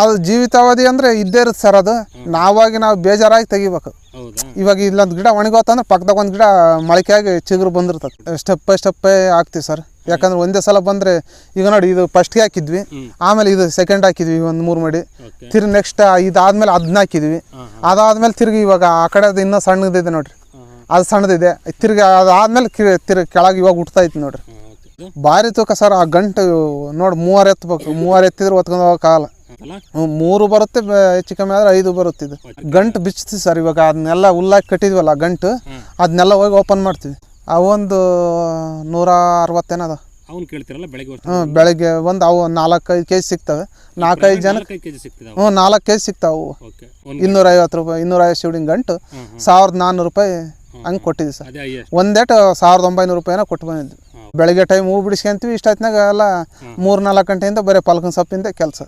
ಅದು ಜೀವಿತಾವಧಿ ಅಂದ್ರೆ ಇದ್ದೇ ಇರುತ್ತೆ ಸರ್ ಅದು. ನಾವಾಗಿ ನಾವು ಬೇಜಾರಾಗಿ ತೆಗಿಬೇಕು. ಇವಾಗ ಇಲ್ಲೊಂದು ಗಿಡ ಒಣಗೋತಂದ್ರೆ ಪಕ್ಕದಾಗ ಒಂದು ಗಿಡ ಮೊಳಕೆಯಾಗಿ ಚಿಗುರು ಬಂದಿರ್ತದೆ. ಸ್ಟೆಪ್ ಬೈ ಸ್ಟೆಪ್ ಹಾಕ್ತಿವಿ ಸರ್. ಯಾಕಂದ್ರೆ ಒಂದೇ ಸಲ ಬಂದರೆ ಈಗ ನೋಡಿ ಇದು ಫಸ್ಟ್ಗೆ ಹಾಕಿದ್ವಿ. ಆಮೇಲೆ ಇದು ಸೆಕೆಂಡ್ ಹಾಕಿದ್ವಿ ಒಂದು ಮೂರು ಮಡಿ. ತಿರ್ಗಿ ನೆಕ್ಸ್ಟ್ ಇದಾದ್ಮೇಲೆ ಅದನ್ನ ಹಾಕಿದ್ವಿ. ಅದಾದ್ಮೇಲೆ ತಿರ್ಗಿ ಇವಾಗ ಆ ಕಡೆ ಅದು ಇನ್ನೂ ಸಣ್ಣದಿದೆ ನೋಡ್ರಿ. ಅದು ಸಣ್ಣದಿದೆ. ತಿರ್ಗಿ ಅದಾದ್ಮೇಲೆ ಕಿ ತಿರ್ಗಿ ಕೆಳಗೆ ಇವಾಗ ಹುಟ್ತಾ ಐತಿ ನೋಡ್ರಿ. ಭಾರಿ ತೂಕ ಸರ್ ಆ ಗಂಟು ನೋಡಿ ಮೂವರು ಎತ್ತಬೇಕು ಮೂವರು ಎತ್ತಿದ್ರೆ ಹೊತ್ಕೊಂಡು ಹೋಗೋ ಹ್ಮ್, ಮೂರು ಬರುತ್ತೆ ಹೆಚ್ಚು ಕಮ್ಮಿ ಆದ್ರೆ ಐದು ಬರುತ್ತೆ ಇದು. ಗಂಟು ಬಿಚ್ಚಿ ಸರ್ ಇವಾಗ ಅದನ್ನೆಲ್ಲ ಉಲ್ಲಾಕಿ ಕಟ್ಟಿದ್ವಲ್ಲ ಗಂಟು. ಅದನ್ನೆಲ್ಲ ಹೋಗಿ ಓಪನ್ ಮಾಡ್ತೀವಿ. ಅವೊಂದು ನೂರ ಅರವತ್ತೇನದ ಅವ್ನು ಕೇಳ್ತಿರಲ್ಲ ಬೆಳಗ್ಗೆ ಹ್ಞೂ ಬೆಳಗ್ಗೆ ಒಂದು ಅವು ನಾಲ್ಕೈದು ಕೆ ಜಿ ಸಿಗ್ತವೆ ನಾಲ್ಕೈದು ಜನ ಹ್ಞೂ ನಾಲ್ಕು ಕೆ ಜಿ ಸಿಗ್ತಾವೆ ಅವು. ಓಕೆ ಒಂದು ಇನ್ನೂರ ಐವತ್ತು ರೂಪಾಯಿ ಇನ್ನೂರ ಐವತ್ತು ಶೀಡಿಂಗ್ ಗಂಟು ಸಾವಿರದ ನಾನ್ನೂರು ರೂಪಾಯಿ ಹಂಗೆ ಕೊಟ್ಟಿದ್ವಿ ಸರ್. ಒಂದೇಟು ಸಾವಿರದ ಒಂಬೈನೂರು ರೂಪಾಯಿನ ಕೊಟ್ಟು ಬಂದಿದ್ವಿ. ಬೆಳಗ್ಗೆ ಟೈಮ್ ಹೂ ಬಿಡಿಸ್ಕೊಂತೀವಿ ಇಷ್ಟೊತ್ತಿನಾಗ ಎಲ್ಲ ಮೂರು ನಾಲ್ಕು ಗಂಟೆಯಿಂದ ಬರೀ ಪಲ್ಕನ್ ಸೊಪ್ಪಿಂದ ಕೆಲಸ.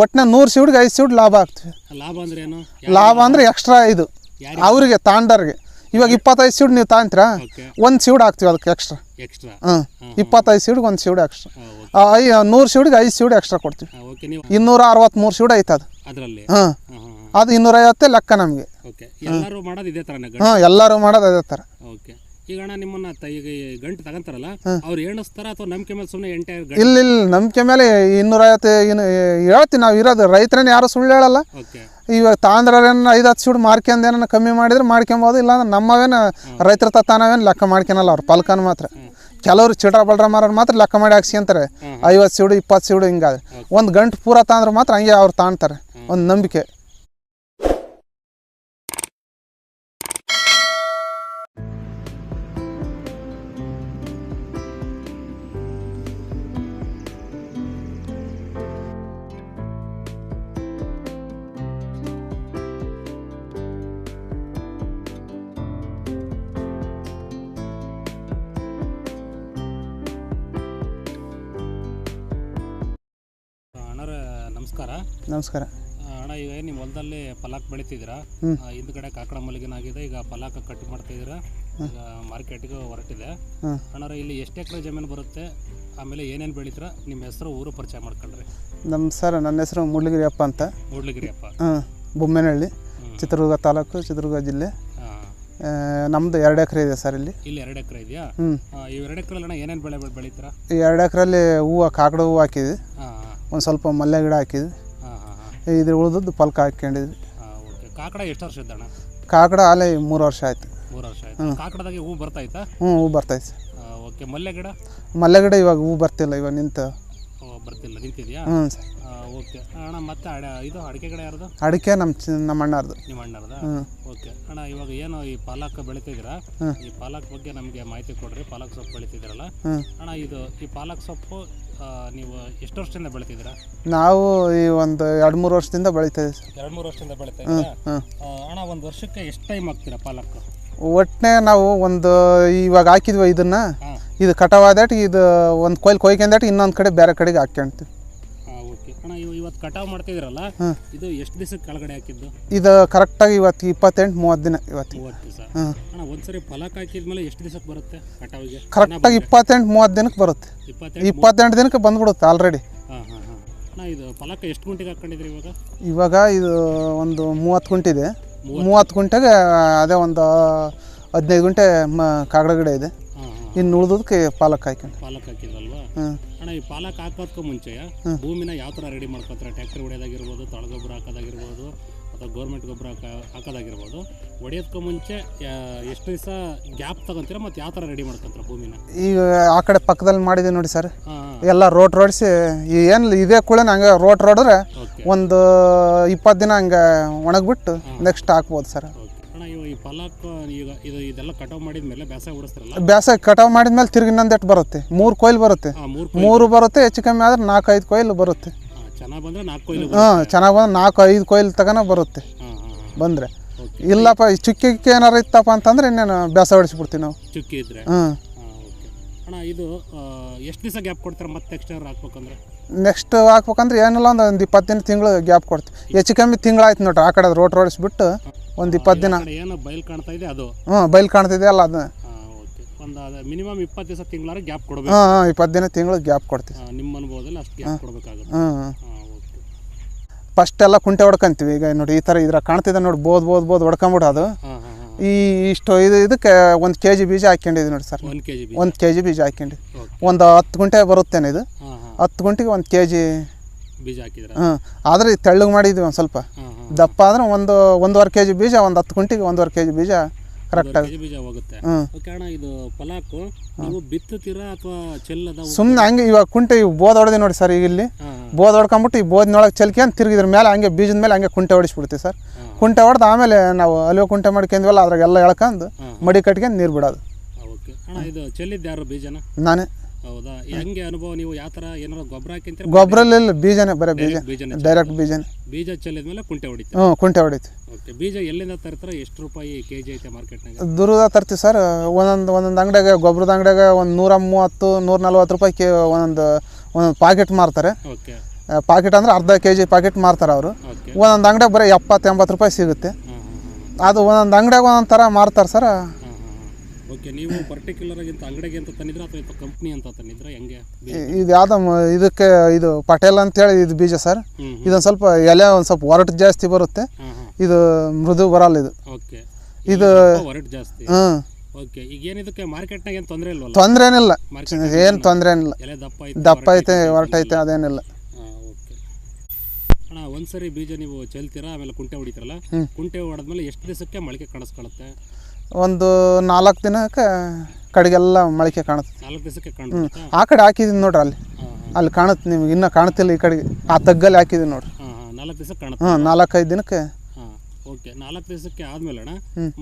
ಒಟ್ಟಿನ ನೂರು ಸೀಡ್ಗೆ ಐದು ಸೀಡ್ ಲಾಭ ಆಗ್ತೀವಿ ಲಾಭ ಅಂದ್ರೆ ಏನು? ಲಾಭ ಅಂದರೆ ಎಕ್ಸ್ಟ್ರಾ ಇದು. ಅವರಿಗೆ ತಾಂಡರ್ಗೆ. ಇವಾಗ ಇಪ್ಪತ್ತೈದು ಸೀಡ್ ನೀವು ತಾಂತೀರಾ? ಒಂದು ಸೀಡ್ ಹಾಕ್ತೀವಿ ಅದಕ್ಕೆ ಎಕ್ಸ್ಟ್ರಾ. ಎಕ್ಸ್ಟ್ರಾ? ಹ್ಞೂ ಇಪ್ಪತ್ತೈದು ಸೀಡ್ಗೆ ಒಂದು ಸೀಡ್ ಎಕ್ಸ್ಟ್ರಾ. ಹಾಂ ಐ ನೂರು ಸೀಡ್ಗೆ ಐದು ಸೀಡ್ ಎಕ್ಸ್ಟ್ರಾ ಕೊಡ್ತೀವಿ. ಹಾಂ ಇನ್ನೂರ ಅರವತ್ತ್ಮೂರು ಸೀಡ್ ಐತೆ ಅದು. ಅದರಲ್ಲಿ? ಹಾಂ. ಹಾಂ ಹಾಂ ಹಾಂ. ಅದು ಇನ್ನೂರೈವತ್ತೇ ಲೆಕ್ಕ ನಮಗೆ. ಹಾಂ ಎಲ್ಲರೂ ಮಾಡೋದು ಅದೇ ಥರ ಓಕೆ. ಈಗ ಅಣ್ಣ ನಿಮ್ಮನ್ನ ತ- ಈಗ ಈ ಗಂಟು ತಗೊಂತಾರಲ್ಲ ಅವ್ರು ಅಥವಾ ನಂಬಿಕೆ ಮೇಲೆ ಸುಮ್ಮನೆ ಎಂಟೆ ಇಲ್ಲ ಇಲ್ಲ ನಂಬಿಕೆ ಮೇಲೆ ಇನ್ನೂರೈವತ್ತು ಇನ್ನು ಹೇಳ್ತೀವಿ ನಾವು ಇರೋದು. ರೈತರೇನು ಯಾರು ಸುಳ್ಳು ಹೇಳಲ್ಲ. ಓಕೆ. ಇವಾಗ ತಾಂದ್ರೇನು ಐದು ಹತ್ತು ಸೂಡು ಮಾರ್ಕ್ಯಂದು ಏನೇನು ಕಮ್ಮಿ ಮಾಡಿದ್ರೆ ಮಾಡ್ಕೊಬೋದು ಇಲ್ಲಾಂದ್ರೆ ನಮ್ಮವೇನು ರೈತರ ತಾನವೇನು ಲೆಕ್ಕ ಮಾಡ್ಕೊಳಲ್ಲ ಅವ್ರು ಪಲ್ಕನ್ ಮಾತ್ರ. ಕೆಲವರು ಚಿಡ್ರ ಬಲ್ರ ಮಾರೋರು ಮಾತ್ರ ಲೆಕ್ಕ ಮಾಡಿ ಹಾಕ್ಸ್ಕೊಂತಾರೆ ಐವತ್ತು ಸೀಡು ಇಪ್ಪತ್ತು ಸೀಡು ಹಿಂಗಾದ್ರೆ. ಒಂದು ಗಂಟು ಪೂರ ತಾಂದ್ರೆ ಮಾತ್ರ ಹಂಗೆ ಅವ್ರು ತಾಣ್ತಾರೆ. ಒಂದು ನಂಬಿಕೆ. ನಮಸ್ಕಾರ. ಅಣ್ಣ ಈಗ ನಿಮ್ಮ ಹೊಲದಲ್ಲಿ ಪಲಾಕ್ ಬೆಳಿತಿದ್ದೀರಾ? ಹಿಂದ್ಗಡೆ ಕಾಕಡ ಮಲ್ಲಿಗೆನಾಗಿದೆ ಈಗ ಪಲಾಕ ಕಟ್ ಮಾಡ್ತಾ ಇದ್ದೀರಾ ಈಗ ಮಾರ್ಕೆಟ್ಗೆ ಹೊರಟಿದೆ. ಅಣ್ಣ ಅಣ್ಣರ ಇಲ್ಲಿ ಎಷ್ಟು ಎಕರೆ ಜಮೀನು ಬರುತ್ತೆ? ಆಮೇಲೆ ಏನೇನು ಬೆಳಿತೀರಾ? ನಿಮ್ಮ ಹೆಸರು ಊರು ಪರಿಚಯ ಮಾಡ್ಕೊಳ್ರಿ. ನಮ್ಮ ಸರ್ ನನ್ನ ಹೆಸರು ಮುಳ್ಳಿಗಿರಿಯಪ್ಪ ಅಂತ. ಮೂಡ್ಲಿಗಿರಿಯಪ್ಪ ಹಾಂ ಬೊಮ್ಮೆನಹಳ್ಳಿ ಚಿತ್ರದುರ್ಗ ತಾಲೂಕು ಚಿತ್ರದುರ್ಗ ಜಿಲ್ಲೆ. ನಮ್ದು ನಮ್ಮದು ಎರಡು ಎಕರೆ ಇದೆ ಸರ್ ಇಲ್ಲಿ. ಇಲ್ಲಿ ಎರಡು ಎಕರೆ ಇದೆಯಾ? ಹ್ಞೂ ಆ, ಈ ಎರಡು ಎಕರೆ ಅಣ್ಣ ಏನೇನು ಬೆಳೆ ಬೆಳೆ- ಬೆಳಿತೀರಾ? ಈ ಎರಡು ಎಕರೆಲ್ಲಿ ಹೂವು ಕಾಕಡ ಹೂವು ಹಾಕಿದ್ವಿ. ಹಾಂ. ಒಂದು ಸ್ವಲ್ಪ ಮಲ್ಲೆ ಗಿಡ ಹಾಕಿದ್ವಿ. ಇದ್ರ ಉಳಿದದ್ದು ಪಲ್ಕ ಹಾಕ್ಕೊಂಡಿದ್ವಿ. ಓಕೆ ಕಾಕಡ ಎಷ್ಟು ವರ್ಷ ಇದ್ದಣ್ಣ? ಕಾಕಡ ಅಲ್ಲೇ ಮೂರು ವರ್ಷ ಆಯ್ತು. ಮೂರು ವರ್ಷ ಆಯ್ತು. ಕಾಕಡದಾಗೆ ಹೂ ಬರ್ತಾಯ್ತಾ ಹ್ಞೂ ಹೂ ಬರ್ತೈತೆ ಓಕೆ ಮಲ್ಲೆ ಗಿಡ ಮಲ್ಲೆ ಗಿಡ ಇವಾಗ ಹೂ ಬರ್ತಿಲ್ಲ ಇವಾಗ ನಿಂತ. ಓ, ಬರ್ತಿಲ್ಲ ನಿಂತಿದೆಯಾ? ಹ್ಞೂ ಸರ್. ಓಕೆ ಅಣ್ಣ ಮತ್ತೆ ಅಡ ಇದು ಅಡಿಕೆ ಗಿಡ ಯಾರ್ದು? ಅಡಿಕೆ ನಮ್ಮ ಚಿ ನಮ್ಮ ಅಣ್ಣಾರ್ದು. ನಿಮ್ಮ ಅಣ್ಣರದ? ಓಕೆ ಅಣ್ಣ ಇವಾಗ ಏನು ಈ ಪಾಲಕ್ ಬೆಳಿತಿದ್ದೀರಾ? ಈ ಪಾಲಕ್ ಬಗ್ಗೆ ನಮಗೆ ಮಾಹಿತಿ ಕೊಡ್ರಿ. ಪಾಲಕ್ ಸೊಪ್ಪು ಬೆಳಿತಿದ್ದೀರಲ್ಲ? ಹ್ಞೂ ಅಣ್ಣ ಇದು ಈ ಪಾಲಕ್ ಸೊಪ್ಪು ನೀವು ಎಷ್ಟು ವರ್ಷದಿಂದ ಬೆಳಿತಿದ್ದೀರಾ? ನಾವು ಈ ಒಂದು ಎರಡು ಮೂರು ವರ್ಷದಿಂದ ಬೆಳಿತಾ ಇದ್ದೀವಿ ಸರ್. ಎರಡು ಮೂರು ವರ್ಷದಿಂದ ಬೆಳಿತಾ ಇದ್ದೀರಾ? ಆ, ಅಣ್ಣ ಒಂದು ವರ್ಷಕ್ಕೆ ಎಷ್ಟು ಟೈಮ್ ಹಾಕ್ತೀರಾ ಪಾಲಕ್ ಒಟ್ಟನೆ ನಾವು ಒಂದು ಇವಾಗ ಹಾಕಿದ್ವಿ ಇದನ್ನ ಹಾಂ. ಇದು ಕಟಾವಾದಟ್ ಇದು ಒಂದು ಕೊಯ್ಲು ಕೊಯ್ಕೊಂಡಾಟ ಇನ್ನೊಂದು ಕಡೆ ಬೇರೆ ಕಡೆಗೆ ಹಾಕ್ಕೊಂತೀವಿ. ಹಾಂ ಓಕೆ ಅಣ್ಣ ಇವ್ ಇವತ್ತು ಕಟಾವು ಮಾಡ್ತಿದ್ರಲ್ಲ ಇದು ಎಷ್ಟು ದಿವಸಕ್ಕೆ ಕೆಳಗಡೆ ಹಾಕಿದ್ದು? ಇದು ಕರೆಕ್ಟಾಗಿ ಇವತ್ತು ಇಪ್ಪತ್ತೆಂಟು ಮೂವತ್ತು ದಿನ ಇವತ್ತು. ಮೂವತ್ತು ದಿವಸ. ಅಣ್ಣ ಒಂದ್ಸರಿ ಫಲಕ್ ಹಾಕಿದ್ಮೇಲೆ ಎಷ್ಟು ದಿವಸಕ್ಕೆ ಬರುತ್ತೆ ಕಟಾವಿಗೆ ಕರೆಕ್ಟಾಗಿ ಇಪ್ಪತ್ತೆಂಟು ಮೂವತ್ತು ದಿನಕ್ಕೆ ಬರುತ್ತೆ. ಇಪ್ಪತ್ತೆಂಟು ಇಪ್ಪತ್ತೆಂಟು ದಿನಕ್ಕೆ ಬಂದ್ಬಿಡುತ್ತೆ ಆಲ್ರೆಡಿ ಹಾಂ ಹಾಂ ಹಾಂ. ಅಣ್ಣ ಇದು ಫಲಕ ಎಷ್ಟು ಗುಂಟಿಗೆ ಹಾಕೊಂಡಿದ್ರಿ ಇವಾಗ? ಇವಾಗ ಇದು ಒಂದು ಮೂವತ್ತು ಗುಂಟಿದೆ. ಮೂವತ್ತು. ಗುಂಟೆಗೆ ಅದೇ ಒಂದು ಹದಿನೈದು ಗುಂಟೆ ಮ ಕಾಗಡ ಗಿಡ ಇದೆ. ಇನ್ನು ಉಳಿದಕ್ಕೆ ಪಾಲಕ್ ಹಾಕ್ಕೊಂಡು ಪಾಲಕ್ ಹಾಕಿದ್ರಲ್ವಾ? ಅಣ್ಣ ಈ ಪಾಲಕ್ ಹಾಕೋದಕ್ಕೂ ಮುಂಚೆ ಭೂಮಿನ ಯಾವ ಥರ ರೆಡಿ ಮಾಡ್ಕೊತಾರೆ ಟ್ಯಾಕ್ಟರ್ ಹೊಡೆಯೋದಾಗಿರ್ಬೋದು ತಳಗೊಬ್ಬರ ಹಾಕೋದಾಗಿರ್ಬೋದು ಅಥವಾ ಗೌರ್ಮೆಂಟ್ ಗೊಬ್ಬರ ಹಾಕ ಹಾಕೋದಾಗಿರ್ಬೋದು. ಹೊಡೆಯೋದಕ್ಕೂ ಮುಂಚೆ ಎಷ್ಟು ದಿವಸ ಗ್ಯಾಪ್ ತಗೊಂತೀರ ಮತ್ತು ಯಾವ ಥರ ರೆಡಿ ಮಾಡ್ಕೊತಾರೆ ಭೂಮಿನ? ಈಗ ಆ ಕಡೆ ಪಕ್ಕದಲ್ಲಿ ಮಾಡಿದ್ದೀವಿ ನೋಡಿ ಸರ್. ಎಲ್ಲ ರೋಟ್ ರೋಡ್ಸಿ ಏನು ಇದೇ ಕೂಡ ಹಂಗೆ ರೋಟ್ ರೋಡ್ರೆ ಓಕೆ ಒಂದು ಇಪ್ಪತ್ತು ದಿನ ಹಂಗೆ ಒಣಗಿಬಿಟ್ಟು ನೆಕ್ಸ್ಟ್ ಹಾಕ್ಬೋದು ಸರ್. ಈ ಪಾಲಕ್ ಈಗ ಇದು ಇದೆಲ್ಲ ಕಟಾವು ಮಾಡಿದ ಮೇಲೆ ಬೇಸಾಯ ಓಡಿಸ್ತಾರಲ್ಲ? ಬೇಸಾಯ ಕಟಾವು ಮಾಡಿದ್ಮೇಲೆ ತಿರ್ಗಿ ಇನ್ನೊಂದು ಬರುತ್ತೆ? ಮೂರು ಕೊಯ್ಲು ಬರುತ್ತೆ. ಮೂರು ಮೂರು ಬರುತ್ತೆ ಹೆಚ್ಚು ಕಮ್ಮಿ ಆದ್ರೆ ನಾಲ್ಕು ಐದು ಕೊಯ್ಲು ಬರುತ್ತೆ. ಚೆನ್ನಾಗಿ ಬಂದ್ರೆ ನಾಲ್ಕು ಕೊಯ್ಲು ಹಾಂ ಚೆನ್ನಾಗಿ ಬಂದ್ರೆ ನಾಲ್ಕು ಐದು ಕೊಯ್ಲು ತಗನ ಬರುತ್ತೆ. ಬಂದ್ರೆ. ಇಲ್ಲಪ್ಪ ಈ ಚುಕ್ಕಿ ಏನಾರ ಇತ್ತಪ್ಪ ಅಂತಂದ್ರೆ ಇನ್ನೇನು ಬೇಸ ಹೊಡಿಸ್ಬಿಡ್ತೀವಿ ನಾವು. ಚುಕ್ಕಿ ಇದ್ರೆ? ಹಾಂ. ಅಣ್ಣ ಇದು ಎಷ್ಟು ದಿವಸ ಗ್ಯಾಪ್ ಕೊಡ್ತಾರೆ ಮತ್ತೆ ನೆಕ್ಸ್ಟ್ ಹಾಕ್ಬೇಕಂದ್ರೆ? ನೆಕ್ಸ್ಟ್ ಹಾಕ್ಬೇಕಂದ್ರೆ ಏನಿಲ್ಲ ಒಂದು ಒಂದು ಇಪ್ಪತ್ತಿನ ತಿಂಗಳು ಗ್ಯಾಪ್ ಕೊಡ್ತೀವಿ. ಹೆಚ್ಚು ಕಮ್ಮಿ ತಿಂಗಳಾಯ್ತು ನೋಡ್ರಿ ಆ ಕಡೆ ರೋಟ್ ರೋಡಿಸ್ಬಿಟ್ಟು ಒಂದು ಇಪ್ಪತ್ತು ದಿನ. ಬಯಲ್ ಏನು ಬಯಲು ಕಾಣ್ತಾ ಇದೆ ಅದು? ಹ್ಞೂ ಬೈಲ್ ಕಾಣ್ತಿದೆ ಅಲ್ಲ ಅದನ್ನ. ಹಾಂ ಓಕೆ. ಒಂದು ಮಿನಿಮಮ್ ಇಪ್ಪತ್ತು ದಿವಸ ತಿಂಗಳಾರ ಗ್ಯಾಪ್ ಕೊಡಬೇಕು. ಹಾಂ ಹಾಂ ಇಪ್ಪತ್ತು ದಿನ ತಿಂಗಳು ಗ್ಯಾಪ್ ಕೊಡ್ತೀವಿ. ನಿಮ್ಮ ಅನುಭವದಲ್ಲಿ ಅಷ್ಟು ಗ್ಯಾಪ್ ಕೊಡಬೇಕಾಗುತ್ತೆ. ಹ್ಞೂ ಹ್ಞೂ ಹಾಂ ಓಕೆ. ಫಸ್ಟ್ ಎಲ್ಲ ಕುಂಟೆ ಹೊಡ್ಕೊಂತೀವಿ. ಈಗ ನೋಡಿ ಈ ಥರ ಇದ್ರ ಕಾಣ್ತಿದೆ ನೋಡಿ ಬೋದ್ ಬೋದ್ ಬೋದ್ ಹೊಡ್ಕೊಂಬಿಡೋದು. ಅದು ಹಾಂ ಹಾಂ ಈ ಇಷ್ಟು ಇದು ಇದಕ್ಕೆ ಒಂದು ಕೆ ಜಿ ಬೀಜ ಹಾಕ್ಕೊಂಡಿದ್ವಿ ನೋಡಿ ಸರ್. ಒಂದು ಕೆ ಜಿ ಬಿ ಒಂದು ಕೆ ಜಿ ಬೀಜ ಹಾಕ್ಯಂಡಿ ಓಕೆ. ಒಂದು ಹತ್ತು ಗುಂಟೆ ಬರುತ್ತೇನೆ ಇದು. ಹಾಂ ಹಾಂ. ಹತ್ತು ಗುಂಟೆಗೆ ಒಂದು ಕೆ ಜಿ ಬೀಜ ಹಾಕಿದ್ರ ಹಾಂ ಆದರೆ ತೆಳ್ಳಗೆ ಮಾಡಿದ್ವಿ ಒಂದು ಸ್ವಲ್ಪ. ಹಾಂ ಹಾಂ ದಪ್ಪ ಅಂದ್ರೆ ಒಂದು ಒಂದೂವರೆ ಕೆ ಜಿ ಬೀಜ ಒಂದು ಹತ್ತು ಕುಂಟಿಗೆ ಒಂದೂವರೆ ಕೆ ಜಿ ಬೀಜ ಕರೆಕ್ಟಾಗಿ ಕೆ ಜಿ ಬೀಜ ಹೋಗುತ್ತೆ ಹ್ಞೂ ಓಕೆ ಅಣ್ಣ ಇದು ಪಲಾಕು ನೀವು ಬಿತ್ತುತ್ತೀರಾ ಅಥವಾ ಚೆಲ್ಲದ ಸುಮ್ಮನೆ ಹಂಗೆ ಇವಾಗ ಕುಂಟೆ ಇವು ಬೋದ್ ಹೊಡೆದಿ ನೋಡಿ ಸರ್ ಈಗ ಇಲ್ಲಿ. ಹಾಂ ಬೋದ್ ಹೊಡ್ಕೊಂಬಿಟ್ಟು ಈ ಬೋದ್ನೊಳಗೆ ಚಲ್ಕ್ಯಂತ ತಿರುಗಿದ್ರ ಮೇಲೆ ಹಂಗೆ ಬೀಜದ ಮೇಲೆ ಹಂಗೆ ಕುಂಟೆ ಹೊಡಿಸ್ಬಿಡ್ತೀವಿ ಸರ್. ಕುಂಟೆ ಹೊಡೆದು ಆಮೇಲೆ ನಾವು ಅಲ್ಲಿಯೋ ಕುಂಟೆ ಮಾಡ್ಕೊಂಡ್ವಲ್ಲ ಅದ್ರಾಗೆಲ್ಲ ಎಳ್ಕೊಂಡು ಮಡಿ ಕಟ್ಕೊಂಡು ನೀರು ಬಿಡೋದು. ಓಕೆ. ಅಣ್ಣ ಇದು ಚೆಲ್ಲಿದ್ದು ಯಾರು ಬೀಜನ? ನಾನೇ. ಹೌದಾ? ಹೆಂಗೆ ಅನುಭವ? ನೀವು ಯಾವ ಥರ ಏನಾದ್ರು ಗೊಬ್ಬರ ಹಾಕಿಂತೀರ ಗೊಬ್ಬರಲ್ಲಿಲ್ಲ ಬೀಜನೇ ಬರೀ ಬೀಜ. ಬೀಜನ ಡೈರೆಕ್ಟ್ ಬೀಜನೇ. ಬೀಜ ಚೆಲ್ಲಿದ ಮೇಲೆ ಕುಂಟೆ ಹೊಡಿತೀವಿ ಹ್ಞೂ ಕುಂಟೆ ಹೊಡಿತು ಓಕೆ ಬೀಜ ಎಲ್ಲಿಂದ ತರ್ತಾರೆ? ಎಷ್ಟು ರೂಪಾಯಿ ಕೆ ಜಿ ಐತೆ ಮಾರ್ಕೆಟ್ನಾಗ? ದುರ್ದ ತರ್ತೀವಿ ಸರ್. ಒಂದೊಂದು ಒಂದೊಂದು ಅಂಗಡಿಯಾಗ ಗೊಬ್ಬರದ ಅಂಗಡಿಯಾಗ ಒಂದು ನೂರ ಮೂವತ್ತು ನೂರ ನಲ್ವತ್ತು ರೂಪಾಯಿ ಕೆ ಒಂದೊಂದು ಒಂದೊಂದು ಪಾಕೆಟ್ ಮಾರ್ತಾರೆ. ಓಕೆ. ಪಾಕೆಟ್ ಅಂದ್ರೆ ಅರ್ಧ ಕೆ ಜಿ ಪಾಕೆಟ್ ಮಾರ್ತಾರೆ ಅವರು. ಒಂದೊಂದು ಅಂಗಡಿಯಾಗ ಬರೀ ಎಪ್ಪತ್ತು ಎಂಬತ್ತು ರೂಪಾಯಿ ಸಿಗುತ್ತೆ. ಅದು ಒಂದೊಂದು ಅಂಗಡಿಯಾಗ ಒಂದೊಂದು ಥರ ಮಾರ್ತಾರೆ ಸರ್. ಓಕೆ ನೀವು ಪರ್ಟಿಕ್ಯುಲರ್ ಆಗಿ ಅಂತ ಅಂಗಡಿಗೆ ಅಂತ ತಂದಿದ್ರ ಅಥವಾ ಕಂಪ್ನಿ ಅಂತ ತಂದಿದ್ರ? ಹೆಂಗೆ? ಇದು ಯಾವುದೋ ಇದಕ್ಕೆ ಇದು ಪಟೇಲ್ ಅಂತೇಳಿ ಇದು ಬೀಜ ಸರ್ ಇದೊಂದ್ ಸ್ವಲ್ಪ ಎಲೆ ಒಂದು ಸ್ವಲ್ಪ ಒರಟು ಜಾಸ್ತಿ ಬರುತ್ತೆ. ಹಾಂ ಹಾಂ. ಇದು ಮೃದು ಬರಲ್ಲ ಇದು. ಓಕೆ ಇದು ಹೊರಟು ಜಾಸ್ತಿ. ಹ್ಞೂ ಓಕೆ ಈಗ ಏನು ಇದಕ್ಕೆ ಮಾರ್ಕೆಟ್ನಾಗ ಏನು ತೊಂದರೆ ಇಲ್ವಲ್ಲ? ತೊಂದರೆ ಏನಿಲ್ಲ ಏನು ತೊಂದರೆ ಏನಿಲ್ಲ ಎಲೆ ದಪ್ಪ ಐತೆ ದಪ್ಪ ಐತೆ ಹೊರಟೈತೆ ಅದೇನಿಲ್ಲ. ಹಾಂ ಓಕೆ ಅಣ್ಣ ಒಂದ್ಸರಿ ಬೀಜ ನೀವು ಚೆಲ್ತೀರಾ? ಆಮೇಲೆ ಕುಂಟೆ ಹೊಡಿತೀರಲ್ಲ? ಕುಂಟೆ ಹೊಡೆದ್ಮೇಲೆ ಎಷ್ಟು ದಿವಸಕ್ಕೆ ಮೊಳಕೆ ಕಾಣಿಸ್ಕೊಳ್ಳುತ್ತೆ ಒಂದು ನಾಲ್ಕು ದಿನಕ್ಕೆ ಕಡೆಗೆಲ್ಲ ಮೊಳಕೆ ಕಾಣುತ್ತೆ. ಹ್ಞೂ ದಿವಸಕ್ಕೆ ಆ ಕಡೆ ಹಾಕಿದ್ದೀನಿ ನೋಡ್ರಿ ಅಲ್ಲಿ. ಅಲ್ಲಿ ಕಾಣುತ್ತೆ ನಿಮ್ಗೆ. ಇನ್ನೂ ಕಾಣುತ್ತಿಲ್ಲ ಈ ಕಡೆಗೆ. ಆ ತಗ್ಗಲ್ಲಿ ಹಾಕಿದ್ದೀನಿ ನೋಡ್ರಿ. ಹಾಂ ಹಾಂ. ನಾಲ್ಕು ದಿವಸ ಕಾಣುತ್ತೆ. ಹ್ಞೂ ನಾಲ್ಕೈದು ದಿನಕ್ಕೆ ಓಕೆ ನಾಲ್ಕು ದಿವಸಕ್ಕೆ ಆದ್ಮೇಲೆ ಅಣ್ಣ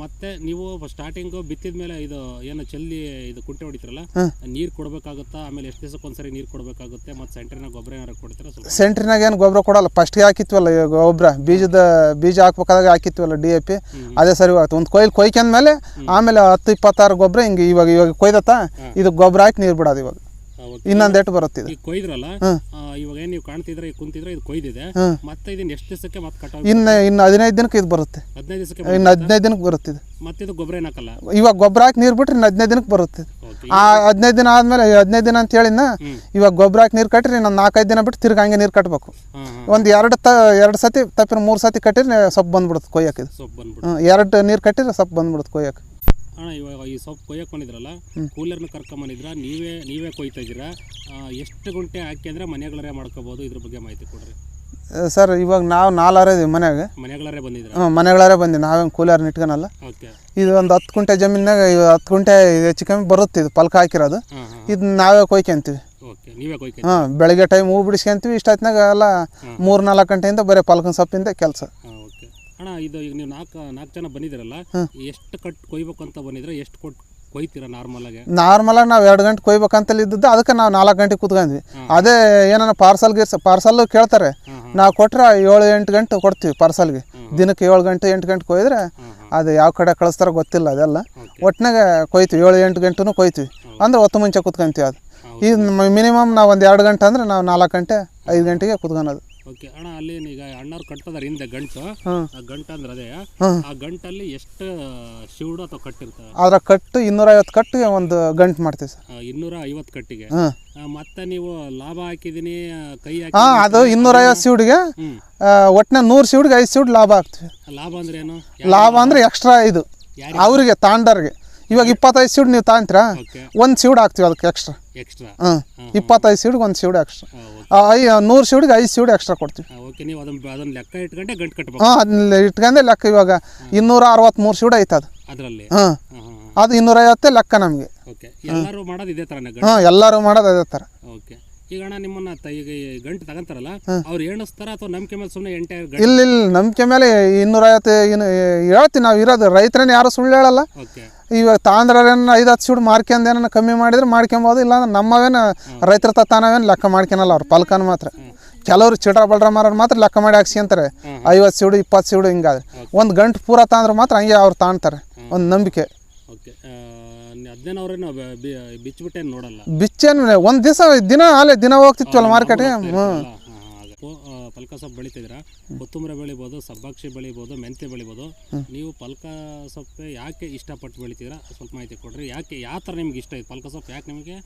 ಮತ್ತೆ ನೀವು ಸ್ಟಾರ್ಟಿಂಗ್ ಬಿತ್ತಿದ ಮೇಲೆ ಇದು ಏನು ಚೆಲ್ಲಿ ಇದು ಕುಂಟೆ ಹೊಡಿತೀರಲ್ಲ ನೀರ್ ಕೊಡಬೇಕಾಗುತ್ತಾ? ಆಮೇಲೆ ಎಷ್ಟು ದಿವಸಕ್ಕೆ ಒಂದ್ಸರಿ ನೀರು ಕೊಡಬೇಕಾಗುತ್ತೆ? ಮತ್ತೆ ಸೆಂಟ್ರಿನಾಗ ಗೊಬ್ಬರ ಏನಾರ ಕೊಡ್ತೀರಾ ಸೆಂಟ್ರಿನಾಗ ಏನು ಗೊಬ್ಬರ ಕೊಡಲ್ಲ ಫಸ್ಟ್ಗೆ ಹಾಕಿತ್ವಲ್ಲ ಈಗ ಗೊಬ್ಬರ ಬೀಜದ ಬೀಜ ಹಾಕ್ಬೇಕಾದಾಗ ಹಾಕಿತ್ವಲ್ಲ ಡಿ ಎ ಪಿ ಅದೇ ಸರಿ ಆಗುತ್ತೆ ಒಂದು ಕೊಯ್ಲು ಕೊಯ್ಕೊಂಡ್ಮೇಲೆ ಆಮೇಲೆ ಹತ್ತು ಇಪ್ಪತ್ತಾರು ಗೊಬ್ಬರ ಹಿಂಗೆ ಇವಾಗ ಇವಾಗ ಕೊಯ್ದತ್ತ? ಇದು ಗೊಬ್ಬರ ಹಾಕಿ ನೀರು ಬಿಡೋದು ಇವಾಗ. ಇನ್ನೊಂದು ಎಟ್ ಬರುತ್ತೆ ಇದು ಕೊಯ್ದ್ರಲ್ಲ ಇವಾಗ ಏನು ನೀವು ಕಾಣ್ತಿದ್ರೆ ಈಗ ಕುಂತಿದ್ರೆ ಇದು ಕೊಯ್ದಿದೆ. ಮತ್ತೆ ಇದನ್ನ ಎಷ್ಟು ದಿವಸಕ್ಕೆ ಮತ್ತೆ ಕಟಾವ್ ಇನ್ನ ಇನ್ನ ಹದಿನೈದು ದಿನಕ್ಕೆ ಇದು ಬರುತ್ತೆ. ಹದಿನೈದು ದಿವಸಕ್ಕೆ ಇನ್ನು ಹದಿನೈದು ದಿನಕ್ಕೆ ಬರುತ್ತೆ ಇದು ಮತ್ತೆ ಇದು ಗೊಬ್ಬರ ಇವಾಗ ಗೊಬ್ಬರ ಹಾಕಿ ನೀರು ಬಿಟ್ರೆ ಇನ್ನು ಹದಿನೈದು ದಿನಕ್ಕೆ ಬರುತ್ತೆ. ಆ ಹದಿನೈದು ದಿನ ಆದಮೇಲೆ ಹದಿನೈದು ದಿನ ಅಂತ ಹೇಳಿನ ಇವಾಗ ಗೊಬ್ಬರ ಹಾಕಿ ನೀರು ಕಟ್ಟ್ರಿ ಇನ್ನೊಂದು ನಾಲ್ಕೈದು ದಿನ ಬಿಟ್ಟು ತಿರ್ಗಿ ಹಂಗೆ ನೀರು ಕಟ್ಟಬೇಕು ಒಂದು ಎರಡು ತ ಎರಡು ಸತಿ ತಪ್ಪಿನ ಮೂರು ಸತಿ ಕಟ್ಟಿದ್ರೆ ಸೊಪ್ಪು ಬಂದ್ಬಿಡುತ್ತೆ ಕೊಯ್ಯಕ್ಕೆ ಇದು. ಎರಡು ನೀರು ಕಟ್ಟಿದ್ರೆ ಸೊಪ್ಪು ಬಂದ್ಬಿಡುತ್ತೆ ಕೊಯ್ಯಕ್ಕೆ. ಅಣ್ಣ ಇವಾಗ ಈ ಸೊಪ್ಪು ಕೊಯ್ಯಕ್ಕೆ ಬಂದಿದ್ರಲ್ಲ ಕೂಲರ್ನ ಕರ್ಕೊಂಬಂದಿದ್ರ ನೀವೇ ನೀವೇ ಕೊಯ್ತಾ ಇದ್ದೀರಾ? ಎಷ್ಟು ಗುಂಟೆ ಹಾಕಿ ಅಂದರೆ ಮನೆಗಳರೇ ಮಾಡ್ಕೋಬೋದು ಇದ್ರ ಬಗ್ಗೆ ಮಾಹಿತಿ ಕೊಡ್ರಿ. ಸರ್ ಇವಾಗ ನಾವು ನಾಲ್ಕರೇ ಇದೀವಿ ಮನೆಯಾಗ. ಮನೆಗಳರೇ ಬಂದಿದ್ರ ಹ್ಞೂ ಮನೆಗಳಾರೇ ಬಂದು ನಾವೇನು ಕೂಲರ್ ಇಟ್ಕೊಳಲ್ಲ ಓಕೆ. ಇದು ಒಂದು ಹತ್ತು ಗುಂಟೆ ಜಮೀನಾಗ ಇವಾಗ ಹತ್ತು ಗುಂಟೆ ಹೆಚ್ಚು ಕಮ್ಮಿ ಬರುತ್ತೆ ಇದು ಪಲ್ಕ ಹಾಕಿರೋದು. ಇದು ನಾವೇ ಕೊಯ್ಕೊಂತೀವಿ. ಓಕೆ ನೀವೇ ಕೊಯ್ಕೆ ಹಾಂ ಬೆಳಗ್ಗೆ ಟೈಮ್ ಹೂ ಬಿಡಿಸ್ಕೊಂತೀವಿ ಇಷ್ಟೊತ್ತಿನಾಗ ಎಲ್ಲ ಮೂರು ನಾಲ್ಕು ಗಂಟೆಯಿಂದ ಬರೀ ಪಲ್ಕನ ಸೊಪ್ಪಿಂದ ಕೆಲಸ. ಅಣ್ಣ ಇದು ಈಗ ನೀವು ನಾಲ್ಕು ನಾಲ್ಕು ಜನ ಬಂದಿದ್ದೀರಲ್ಲ ಎಷ್ಟು ಕಟ್ ಕೊಯ್ಬೇಕು ಅಂತ ಬಂದಿದ್ರೆ ಎಷ್ಟು ಕೊಟ್ಟು ಕೊಯ್ತೀರಾ ನಾರ್ಮಲ್ ಆಗಿ? ನಾರ್ಮಲಾಗಿ ನಾವು ಎರಡು ಗಂಟೆ ಕೊಯ್ಬೇಕಂತಲ್ಲಿ ಇದ್ದದ್ದು ಅದಕ್ಕೆ ನಾವು ನಾಲ್ಕು ಗಂಟೆ ಕೂತ್ಕೊಂಡ್ವಿ. ಅದೇ ಏನಾರ ಪಾರ್ಸಲ್ ಗೀರ್ಸ್ ಪಾರ್ಸಲ್ ಕೇಳ್ತಾರೆ. ನಾವು ಕೊಟ್ರೆ ಏಳು ಎಂಟು ಗಂಟೆ ಕೊಡ್ತೀವಿ ಪಾರ್ಸಲ್ಗೆ ದಿನಕ್ಕೆ ಏಳು ಗಂಟೆ ಎಂಟು ಗಂಟೆ ಕೊಯ್ದ್ರೆ ಅದು ಯಾವ ಕಡೆ ಕಳಿಸ್ತಾರೋ ಗೊತ್ತಿಲ್ಲ ಅದೆಲ್ಲ. ಒಟ್ಟಿನಾಗ ಕೊಯ್ತೀವಿ ಏಳು ಎಂಟು ಗಂಟೆನೂ ಕೊಯ್ತೀವಿ. ಅಂದ್ರೆ ಹೊತ್ತು ಮುಂಚೆ ಕುತ್ಕೊಂತೀವಿ ಅದು. ಈ ಮಿನಿಮಮ್ ನಾವು ಒಂದು ಎರಡು ಗಂಟೆ ಅಂದ್ರೆ ನಾವು ನಾಲ್ಕು ಗಂಟೆ ಐದು ಗಂಟೆಗೆ ಕುತ್ಕೊಳೋದು. ಓಕೆ ಅಣ್ಣ ಅಲ್ಲಿ ಈಗ ಅಣ್ಣವ್ರು ಕಟ್ತದಾರೆ ಹಿಂದೆ ಗಂಟು. ಆ ಗಂಟು ಅಂದ್ರೆ ಅದೇ ಆ ಗಂಟಲ್ಲಿ ಎಷ್ಟು ಶಿವುಡು ಅಥವಾ ಕಟ್ಟಿರ್ತವೆ ಅದ್ರ ಕಟ್ಟು ಇನ್ನೂರೈವತ್ತು ಕಟ್ಟಿಗೆ ಒಂದು ಗಂಟು ಮಾಡ್ತೀವಿ ಸರ್. ಇನ್ನೂರ ಐವತ್ತು ಕಟ್ಟಿಗೆ. ಮತ್ತೆ ನೀವು ಲಾಭ ಹಾಕಿದೀನಿ ಕೈ ಹಾಕಿ ಹಾಂ ಅದು ಇನ್ನೂರೈವತ್ತು ಸೀಡ್ಗೆ ಹ್ಮ್. ಒಟ್ಟಿನ ನೂರು ಸೀಡ್ಗೆ ಐದು ಸೀಡ್ ಲಾಭ ಆಗ್ತೀವಿ ಲಾಭ ಅಂದ್ರೆ ಏನು? ಲಾಭ ಅಂದ್ರೆ ಎಕ್ಸ್ಟ್ರಾ ಇದು? ಅವರಿಗೆ ತಾಂಡರ್ಗೆ ಇವಾಗ ಇಪ್ಪತ್ತೈದು ಸೀಡ್ ನೀವು ತಾಂತೀರಾ? ಒಂದು ಸೀಡ್ ಹಾಕ್ತೀವಿ ಅದಕ್ಕೆ ಎಕ್ಸ್ಟ್ರಾ. ಎಕ್ಸ್ಟ್ರಾ ಹ್ಞೂ ಇಪ್ಪತ್ತೈದು ಸೀಡ್ಗೆ ಒಂದು ಸೀಡ್ ಎಕ್ಸ್ಟ್ರಾ ಐ ನೂರು ಸೀಡ್ಗೆ ಐದು ಸೀಡ್ ಎಕ್ಸ್ಟ್ರಾ ಕೊಡ್ತೀವಿ. ಓಕೆ ನೀವು ಅದನ್ನ ಅದನ್ನ ಲೆಕ್ಕ ಇಟ್ಕೊಂಡೆ ಗಂಟು ಕಟ್ಬೇಕು. ಹಾಂ ಅದನ್ನ ಇಟ್ಕೊಂಡೆ ಲೆಕ್ಕ ಇವಾಗ ಇನ್ನೂರ ಅರವತ್ತ್ಮೂರು ಸೀಡ್ ಐತೆ ಅದು. ಅದರಲ್ಲಿ? ಹಾಂ ಹಾಂ ಹಾಂ ಅದು ಇನ್ನೂರೈವತ್ತೇ ಲೆಕ್ಕ ನಮಗೆ. ಓಕೆ ಎಲ್ಲರೂ ಮಾಡೋದು ಇದೇ ಥರನೇ ಗಂಟು? ಹಾಂ ಎಲ್ಲರೂ ಮಾಡೋದು ಅದೇ ಥರ ಓಕೆ ಈಗ ಅಣ್ಣ ನಿಮ್ಮನ್ನ ತ- ಈಗ ಈ ಗಂಟು ತಗೊಂತಾರಲ್ಲ ಅವ್ರು ಎಣಿಸ್ತಾರ ಅಥವಾ ನಂಬಿಕೆ ಮೇಲೆ ಸುಮ್ಮನೆ ಎಂಟೆ ಗಂಟು? ಇಲ್ಲ ಇಲ್ಲ ನಂಬಿಕೆ ಮೇಲೆ ಇನ್ನೂರೈವತ್ತು ಇನ್ನು ಹೇಳ್ತೀನಿ ನಾವು ಇರೋದು. ರೈತರನ್ನ ಯಾರು ಸುಳ್ಳು ಹೇಳಲ್ಲ. ಓಕೆ. ಇವಾಗ ತಾಂದ್ರೇನು ಐದು ಹತ್ತು ಸೀಡ್ ಮಾರ್ಕೊಂಡ್ ಏನನ್ನ ಕಮ್ಮಿ ಮಾಡಿದ್ರೆ ಮಾಡ್ಕೊಬೋದು ಇಲ್ಲಾಂದ್ರೆ ನಮ್ಮವೇನು ರೈತರ ತಾನವೇನು ಲೆಕ್ಕ ಮಾಡ್ಕೊಳಲ್ಲ ಅವ್ರು ಪಲ್ಕನ್ ಮಾತ್ರ. ಕೆಲವರು ಚಿಡ್ರ ಬಲ್ರ ಮಾರೋರು ಮಾತ್ರ ಲೆಕ್ಕ ಮಾಡಿ ಹಾಕ್ಸ್ಕೊಂತಾರೆ ಐವತ್ತು ಸೀಡು ಇಪ್ಪತ್ತು ಸೀಡು ಹಿಂಗಾದ್ರೆ. ಒಂದು ಗಂಟು ಪೂರ ತಾಂದ್ರೆ ಮಾತ್ರ ಹಂಗೆ ಅವ್ರು ತಾಣ್ತಾರೆ. ಒಂದು ನಂಬಿಕೆ. ಓಕೆ. ಹದಿನೈದು ಅವ್ರೇನು ಬಿಚ್ಚಿಬಿಟ್ಟೇನು ನೋಡಲ್ಲ. ಬಿಚ್ಚೇನು ಒಂದು ದಿವಸ ದಿನ ಅಲ್ಲೇ ದಿನ ಹೋಗ್ತಿತ್ವಲ್ಲ ಮಾರ್ಕೆಟ್ಗೆ ಹ್ಞೂ ಪಲ್ಕ ಸೊಪ್ಪು ಬೆಳಿತಿದ್ರ ಕೊತ್ತಂಬರಿ ಬೆಳಿಬೋದು ಸಬ್ಬಾಕ್ಷಿ ಬೆಳಿಬೋದು ಮೆಂತ್ಯ ಬೆಳಿಬೋದು. ನೀವು ಪಲ್ಕ ಸೊಪ್ಪು ಯಾಕೆ ಇಷ್ಟಪಟ್ಟು ಬೆಳಿತೀರಾ? ಸ್ವಲ್ಪ ಮಾಹಿತಿ ಕೊಡ್ರಿ. ಯಾಕೆ ಯಾವ ಥರ ನಿಮ್ಗೆ ಇಷ್ಟ ಇದೆ? ಪಲ್ಕ ಸೊಪ್ಪು ಯಾಕೆ ನಿಮಗೆ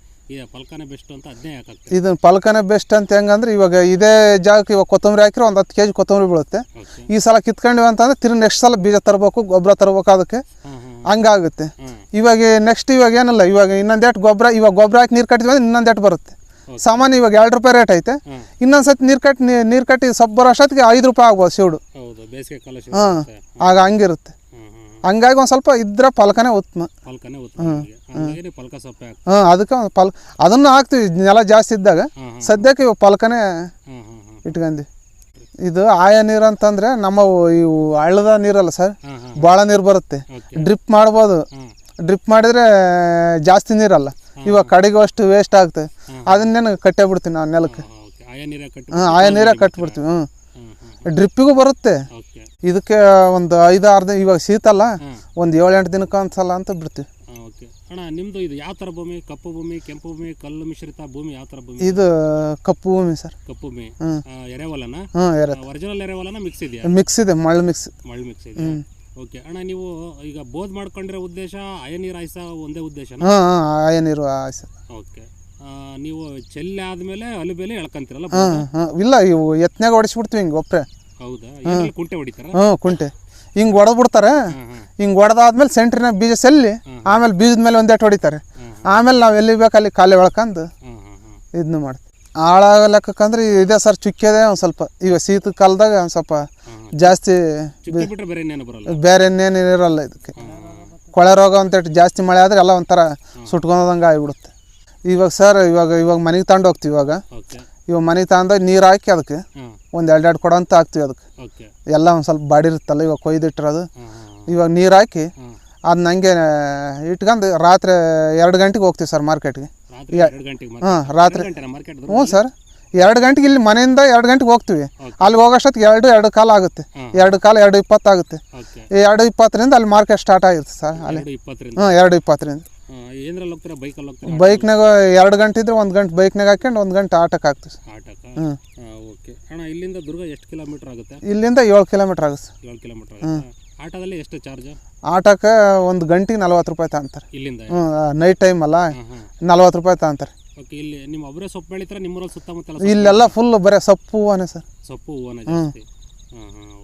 ಪಲ್ಕನೇ ಬೆಸ್ಟ್ ಅಂತ ಅದನ್ನೇ ಯಾಕೆ ಇದು ಇದನ್ನ ಪಲ್ಕನೇ ಬೆಸ್ಟ್ ಅಂತ ಹೆಂಗಂದ್ರೆ ಇವಾಗ ಇದೇ ಜಾಗಕ್ಕೆ ಇವಾಗ ಕೊತ್ತಂಬರಿ ಹಾಕಿದ್ರೆ ಒಂದು ಹತ್ತು ಕೆ ಜಿ ಕೊತ್ತಂಬರಿ ಬೀಳುತ್ತೆ. ಈ ಸಲ ಕಿತ್ಕೊಂಡಿವಿ ಅಂತಂದ್ರೆ ತಿರು ನೆಕ್ಸ್ಟ್ ಸಲ ಬೀಜ ತರಬೇಕು ಗೊಬ್ಬರ ತರಬೇಕು ಅದಕ್ಕೆ. ಹಂಗಾಗುತ್ತೆ. ಇವಾಗ ನೆಕ್ಸ್ಟ್ ಇವಾಗ ಏನಲ್ಲ ಇವಾಗ ಇನ್ನೊಂದೆಟ್ ಗೊಬ್ಬರ ಇವಾಗ ಗೊಬ್ಬರ ಹಾಕಿ ನೀರು ಕಟ್ಟಿದ್ವಿ ಅಂದ್ರೆ ಇನ್ನೊಂದೇಟು ಬರುತ್ತೆ. ಸಾಮಾನ್ಯ ಇವಾಗ ಎರಡು ರೂಪಾಯಿ ರೇಟ್ ಐತೆ. ಇನ್ನೊಂದ್ಸತಿ ಇನ್ನೊಂದು ಸತಿ ನೀರು ಕಟ್ಟಿ ನೀರು ಕಟ್ಟಿ ಸ್ವಲ್ಪ ಬರೋ ಅಷ್ಟೊತ್ತಿಗೆ ಐದು ರೂಪಾಯಿ ಆಗ್ಬೋದು ಶಿವಡು. ಹಾಂ ಆಗ ಹಂಗಿರುತ್ತೆ. ಹಂಗಾಗಿ ಒಂದು ಸ್ವಲ್ಪ ಇದ್ರೆ ಫಲಕನೇ ಉತ್ತಮ. ಹಾಂ ಅದಕ್ಕೆ ಪಲ್ ಅದನ್ನು ಹಾಕ್ತೀವಿ ನೆಲ ಜಾಸ್ತಿ ಇದ್ದಾಗ. ಸದ್ಯಕ್ಕೆ ಇವಾಗ ಫಲಕನೇ ಹಾಂ ಹಾಂ ಹಾಂ ಇಟ್ಕೊಂಡಿ ಇದು ಆಯ ನೀರು ಅಂತಂದ್ರೆ ನಮ್ಮ ಇವು ಹಳ್ಳದ ನೀರಲ್ಲ ಸರ್? ಭಾಳ ನೀರು ಬರುತ್ತೆ. ಡ್ರಿಪ್ ಮಾಡ್ಬೋದು. ಡ್ರಿಪ್ ಮಾಡಿದ್ರೆ ಜಾಸ್ತಿ ನೀರಲ್ಲ. ಇವಾಗ ಕಡೆಗೆ ಅಷ್ಟು ವೇಸ್ಟ್ ಆಗುತ್ತೆ. ಅದನ್ನೇನು ಕಟ್ಟೇ ಬಿಡ್ತೀವಿ ನಾವು ನೆಲಕ್ಕೆ. ಹಾಂ ಆಯಾ ನೀರೇ ಕಟ್ಬಿಡ್ತೀವಿ ಹ್ಞೂ ಡ್ರಿಪ್ಪಿಗೂ ಬರುತ್ತೆ. ಇದಕ್ಕೆ ಒಂದು ಐದು ಆರು ದಿನ ಇವಾಗ ಹಾಂ ಒಂದು ಏಳು ಎಂಟು ದಿನಕ್ಕೆ ಒಂದ್ಸಲ ಅಂತ ಬಿಡ್ತೀವಿ. ಓಕೆ. ಅಣ್ಣ ನಿಮ್ಮದು ಇದು ಯಾವ ಥರ ಭೂಮಿ? ಕಪ್ಪು ಭೂಮಿ ಕೆಂಪು ಭೂಮಿ ಕಲ್ಲು ಮಿಶ್ರಿತ ಭೂಮಿ ಯಾವ ಥರ ಭೂಮಿ? ಇದು ಕಪ್ಪು ಭೂಮಿ ಸರ್. ಕಪ್ಪು ಭೂಮಿ. ಹ್ಮ್. ಇರತ್ತೆ ಒರಿಜಿನಲ್ ಎರೆವಲನ ಮಿಕ್ಸ್ ಇದೆಯಾ? ಮಿಕ್ಸ್ ಇದೆ ಮಳ್ಳು ಮಿಕ್ಸ್ ಮಳ್ ಮಿಕ್ಸ್ ಇದೆ ಓಕೆ. ಅಣ್ಣ ನೀವು ಈಗ ಬೋದ್ ಮಾಡ್ಕೊಂಡಿರೋ ಉದ್ದೇಶ ನೀರು ಹಾಯ್ಸ ಒಂದೇ ಉದ್ದೇಶನ? ಹಾಂ ಹಾಂ ಆಯ ನೀರು ಓಕೆ. ನೀವು ಚೆಲ್ಲಿ ಆದ್ಮೇಲೆ ಅಲುಬೇಲೆ ಎಳ್ಕೊಂತೀರಲ್ಲ ಹಾಂ ಹಾಂ. ಇಲ್ಲ ಇವು ಎತ್ನಾಗ ಹೊಡಿಸ್ಬಿಡ್ತೀವಿ ಹಿಂಗೆ ಒಪ್ಪರೆ ಹೌದಾ? ಏನಲ್ಲಿ ಕುಂಟೆ ಹೊಡಿತಾರ ಹ್ಞೂ ಕುಂಟೆ. ಹಿಂಗೆ ಹೊಡೆದು ಬಿಡ್ತಾರೆ. ಹಾಂ ಹಾಂ ಹಿಂಗೆ ಒಡೆದಾದ್ಮೇಲೆ ಸೆಂಟ್ರಿನಾಗ ಬೀಜ ಸೆಲ್ಲಿ ಆಮೇಲೆ ಬೀಜದ ಮೇಲೆ ಒಂದೇಟ್ ಹೊಡಿತಾರೆ. ಆಮೇಲೆ ನಾವು ಎಲ್ಲಿ ಬೇಕು ಅಲ್ಲಿ ಖಾಲಿ ಒಳ್ಕಂದು ಇದನ್ನು ಮಾಡ್ತೀವಿ. ಹಾಳಾಗಲಕ್ಕಂದ್ರೆ ಇದೇ ಸರ್ ಚುಕ್ಕಿದೆ ಒಂದು ಸ್ವಲ್ಪ. ಈಗ ಶೀತ ಕಾಲದಾಗ ಒಂದು ಸ್ವಲ್ಪ ಜಾಸ್ತಿ ಬೇರೆ ಇನ್ನೇನು ಇರೋಲ್ಲ ಇದಕ್ಕೆ. ಕೊಳೆ ರೋಗ ಅಂತೇಳಿ ಜಾಸ್ತಿ ಮಳೆ ಆದರೆ ಎಲ್ಲ ಒಂಥರ ಸುಟ್ಕೊಂಡಂಗೆ ಆಗಿಬಿಡುತ್ತೆ. ಇವಾಗ ಸರ್ ಇವಾಗ ಇವಾಗ ಮನೆಗೆ ತಗೊಂಡು ಹೋಗ್ತೀವಿ ಇವಾಗ. ಇವಾಗ ಮನೆಗೆ ತಗೊಂಡೋಗಿ ನೀರು ಹಾಕಿ ಅದಕ್ಕೆ ಒಂದು ಎರಡೆರಡು ಎರಡು ಕೊಡ ಅಂತ ಹಾಕ್ತೀವಿ ಅದಕ್ಕೆ. ಎಲ್ಲ ಒಂದು ಸ್ವಲ್ಪ ಬಾಡಿರುತ್ತಲ್ಲ ಇವಾಗ ಕೊಯ್ದಿಟ್ಟಿರೋದು. ಇವಾಗ ನೀರು ಹಾಕಿ ಅದನ್ನ ಹಂಗೆ ಇಟ್ಕೊಂಡು ರಾತ್ರಿ ಎರಡು ಗಂಟೆಗೆ ಹೋಗ್ತೀವಿ ಸರ್ ಮಾರ್ಕೆಟ್ಗೆ. ಹಾಂ ರಾತ್ರಿ ಹ್ಞೂ ಸರ್. ಎರಡು ಗಂಟೆಗೆ ಇಲ್ಲಿ ಮನೆಯಿಂದ ಎರಡು ಗಂಟೆಗೆ ಹೋಗ್ತೀವಿ. ಅಲ್ಲಿ ಹೋಗೋಷ್ಟೊತ್ತಿಗೆ ಎರಡು ಎರಡು ಕಾಲ ಆಗುತ್ತೆ. ಎರಡು ಕಾಲ ಎರಡು ಇಪ್ಪತ್ತು ಆಗುತ್ತೆ. ಓಕೆ. ಈ ಎರಡು ಇಪ್ಪತ್ತರಿಂದ ಅಲ್ಲಿ ಮಾರ್ಕೆಟ್ ಸ್ಟಾರ್ಟ್ ಆಗಿರುತ್ತೆ ಸರ್ ಅಲ್ಲಿ. ಹ್ಞೂ ಎರಡು ಇಪ್ಪತ್ತರಿಂದ. ಏನ್ರಲ್ಲಿ ಹೋಗ್ತೀರಾ? ಬೈಕಲ್ಲಿ ಹೋಗ್ತೀರಾ? ಬೈಕ್ನಾಗ ಎರಡು ಗಂಟೆ ಇದ್ರೆ ಒಂದು ಗಂಟೆ ಬೈಕ್ನಾಗ ಹಾಕೊಂಡು ಒಂದು ಗಂಟೆ ಆಟಕ್ಕೆ ಹಾಕ್ತೀವಿ ಸರ್. ಆಟಕ್ಕ? ಓಕೆ. ಅಣ್ಣ ಇಲ್ಲಿಂದ ದುರ್ಗ ಎಷ್ಟು ಕಿಲೋಮೀಟರ್ ಆಗುತ್ತೆ? ಇಲ್ಲಿಂದ ಏಳು ಕಿಲೋಮೀಟರ್ ಆಗುತ್ತೆ ಸರ್. ಏಳು ಕಿಲೋಮೀಟರ್ ಆಟೋದಲ್ಲಿ ಎಷ್ಟು ಚಾರ್ಜ್? ಆಟಕ್ಕೆ ಒಂದು ಗಂಟೆಗೆ ನಲ್ವತ್ತು ರೂಪಾಯಿ ತಗೊಂತಾರೆ. ಇಲ್ಲಿಂದ? ನೈಟ್ ಟೈಮ್ ಅಲ್ಲ? ನಲ್ವತ್ತು ರೂಪಾಯಿ ತಗೊಂತಾರೆ. ಓಕೆ ಇಲ್ಲಿ ನಿಮ್ಮ ಒಬ್ಬರೇ ಸೊಪ್ಪು ಬೆಳಿತಾರೆ ನಿಮ್ಮೂರಲ್ಲಿ ಸುತ್ತಮುತ್ತಲ ಇಲ್ಲೆಲ್ಲ ಫುಲ್ ಬರೀ ಸೊಪ್ಪು ಹೂವನೇ ಸರ್. ಸೊಪ್ಪು ಹೂವನ ಜಾಸ್ತಿ. ಹಾಂ ಹಾಂ